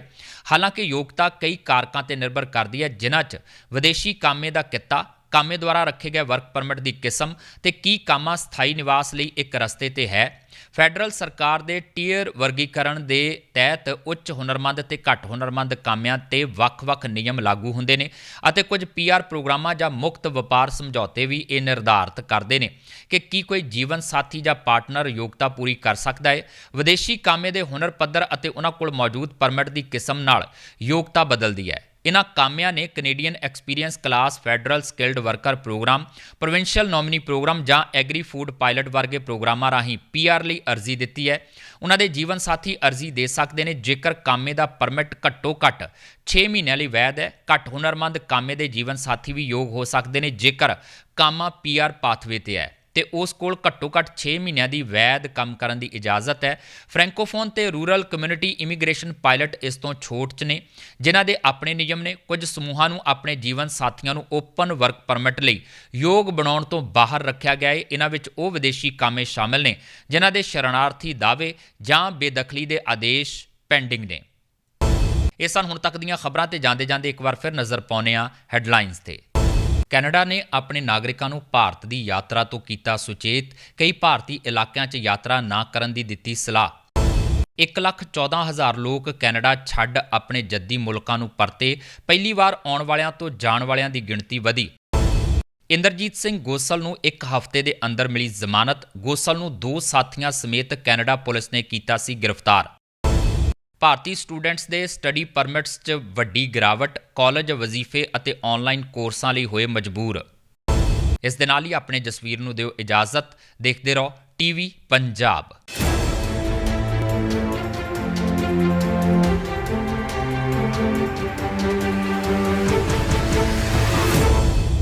ਹਾਲਾਂਕਿ ਯੋਗਤਾ ਕਈ ਕਾਰਕਾਂ ਤੇ ਨਿਰਭਰ ਕਰਦੀ ਹੈ, ਜਿਨ੍ਹਾਂ 'ਚ ਵਿਦੇਸ਼ੀ ਕਾਮੇ ਦਾ ਕਿੱਤਾ, ਕਾਮੇ ਦੁਆਰਾ ਰੱਖੇ ਗਏ ਵਰਕ ਪਰਮਿਟ ਦੀ ਕਿਸਮ ਤੇ ਕੀ ਕਾਮਾ ਸਥਾਈ ਨਿਵਾਸ ਲਈ ਇੱਕ ਰਸਤੇ ਤੇ ਹੈ ਫੈਡਰਲ ਸਰਕਾਰ ਦੇ ਟੀਅਰ ਵਰਗੀਕਰਨ ਦੇ ਤਹਿਤ ਉੱਚ ਹੁਨਰਮੰਦ ਤੇ ਘੱਟ ਹੁਨਰਮੰਦ ਕਾਮਿਆਂ ਤੇ ਵੱਖ-ਵੱਖ ਨਿਯਮ ਲਾਗੂ ਹੁੰਦੇ ਨੇ ਅਤੇ ਕੁਝ ਪੀਆਰ ਪ੍ਰੋਗਰਾਮਾਂ ਜਾਂ ਮੁਕਤ ਵਪਾਰ ਸਮਝੌਤੇ ਵੀ ਇਹ ਨਿਰਧਾਰਤ ਕਰਦੇ ਨੇ ਕਿ ਕੀ ਕੋਈ ਜੀਵਨ ਸਾਥੀ ਜਾਂ ਪਾਰਟਨਰ ਯੋਗਤਾ ਪੂਰੀ ਕਰ ਸਕਦਾ ਹੈ। ਵਿਦੇਸ਼ੀ ਕਾਮੇ ਦੇ ਹੁਨਰ ਪੱਧਰ ਅਤੇ ਉਹਨਾਂ ਕੋਲ ਮੌਜੂਦ ਪਰਮਿਟ ਦੀ ਕਿਸਮ ਨਾਲ ਯੋਗਤਾ ਬਦਲਦੀ ਹੈ। ਇਹਨਾਂ ਕਾਮਿਆਂ ਨੇ Canadian experience class federal skilled worker program, provincial nominee program ਜਾਂ ਐਗਰੀ ਫੂਡ ਪਾਇਲਟ ਵਰਗੇ ਪ੍ਰੋਗਰਾਮਾਂ ਰਾਹੀਂ ਪੀਆਰ ਲਈ ਅਰਜ਼ੀ ਦਿੱਤੀ ਹੈ। ਉਹਨਾਂ ਦੇ ਜੀਵਨ ਸਾਥੀ ਅਰਜ਼ੀ ਦੇ ਸਕਦੇ ਨੇ, ਜੇਕਰ ਕਾਮੇ ਦਾ ਪਰਮਿਟ ਘੱਟੋ ਘੱਟ 6 ਮਹੀਨਿਆਂ ਲਈ ਵੈਧ ਹੈ। ਘੱਟ ਹੁਨਰਮੰਦ ਕਾਮੇ ਦੇ ਜੀਵਨ ਸਾਥੀ ਵੀ ਯੋਗ ਹੋ ਸਕਦੇ ਨੇ, ਜੇਕਰ ਕਾਮਾ ਪੀਆਰ ਪਾਥਵੇ ਤੇ ਹੈ। ਤੇ ਉਸ ਕੋਲ ਘੱਟੋ ਘੱਟ 6 ਮਹੀਨਿਆਂ ਦੀ ਵੈਧ ਕੰਮ ਕਰਨ ਦੀ ਇਜਾਜ਼ਤ ਹੈ। ਫ੍ਰੈਂਕੋਫੋਨ ਤੇ ਰੂਰਲ ਕਮਿਊਨਿਟੀ ਇਮੀਗ੍ਰੇਸ਼ਨ ਪਾਇਲਟ ਇਸ ਤੋਂ ਛੋਟ 'ਚ ਨੇ, ਜਿਨ੍ਹਾਂ ਦੇ ਆਪਣੇ ਨਿਯਮ ਨੇ, ਕੁਝ ਸਮੂਹਾਂ ਨੂੰ ਆਪਣੇ ਜੀਵਨ ਸਾਥੀਆਂ ਨੂੰ ਓਪਨ ਵਰਕ ਪਰਮਿਟ ਲਈ ਯੋਗ ਬਣਾਉਣ ਤੋਂ ਬਾਹਰ ਰੱਖਿਆ ਗਿਆ ਹੈ ਇਹਨਾਂ ਵਿੱਚ ਉਹ ਵਿਦੇਸ਼ੀ ਕਾਮੇ ਸ਼ਾਮਲ ਨੇ, ਜਿਨ੍ਹਾਂ ਦੇ ਸ਼ਰਨਾਰਥੀ ਦਾਅਵੇ ਜਾਂ ਬੇਦਖਲੀ ਦੇ ਆਦੇਸ਼ ਪੈਂਡਿੰਗ ਨੇ। ਇਹ ਸਨ ਹੁਣ ਤੱਕ ਦੀਆਂ ਖਬਰਾਂ ਤੇ ਜਾਂਦੇ ਜਾਂਦੇ ਇੱਕ ਵਾਰ ਫਿਰ ਨਜ਼ਰ ਪਾਉਂਦੇ ਹਾਂ ਹੈਡਲਾਈਨਸ ਤੇ। ਕੈਨੇਡਾ ਨੇ ਆਪਣੇ ਨਾਗਰਿਕਾਂ ਨੂੰ ਭਾਰਤ ਦੀ ਯਾਤਰਾ ਤੋਂ ਕੀਤਾ ਸੁਚੇਤ, ਕਈ ਭਾਰਤੀ ਇਲਾਕਿਆਂ 'ਚ ਯਾਤਰਾ ਨਾ ਕਰਨ ਦੀ ਦਿੱਤੀ ਸਲਾਹ। 114000 ਲੋਕ ਕੈਨੇਡਾ ਛੱਡ ਆਪਣੇ ਜੱਦੀ ਮੁਲਕਾਂ ਨੂੰ ਪਰਤੇ, ਪਹਿਲੀ ਵਾਰ ਆਉਣ ਵਾਲਿਆਂ ਤੋਂ ਜਾਣ ਵਾਲਿਆਂ ਦੀ ਗਿਣਤੀ ਵਧੀ। ਇੰਦਰਜੀਤ ਸਿੰਘ ਗੋਸਲ ਨੂੰ ਇੱਕ ਹਫ਼ਤੇ ਦੇ ਅੰਦਰ ਮਿਲੀ ਜ਼ਮਾਨਤ, ਗੋਸਲ ਨੂੰ ਦੋ ਸਾਥੀਆਂ ਸਮੇਤ ਕੈਨੇਡਾ ਪੁਲਿਸ ਨੇ ਕੀਤਾ ਸੀ ਗ੍ਰਿਫਤਾਰ। ਭਾਰਤੀ ਸਟੂਡੈਂਟਸ ਦੇ ਸਟੱਡੀ ਪਰਮਿਟਸ 'ਚ ਵੱਡੀ ਗਿਰਾਵਟ, ਕਾਲਜ ਵਜ਼ੀਫੇ ਅਤੇ ਆਨਲਾਈਨ ਕੋਰਸਾਂ ਲਈ ਹੋਏ ਮਜਬੂਰ। ਇਸ ਦੇ ਨਾਲ ਹੀ ਆਪਣੇ ਜਸਵੀਰ ਨੂੰ ਦਿਓ ਇਜਾਜ਼ਤ। ਦੇਖਦੇ ਰਹੋ ਟੀਵੀ ਪੰਜਾਬ।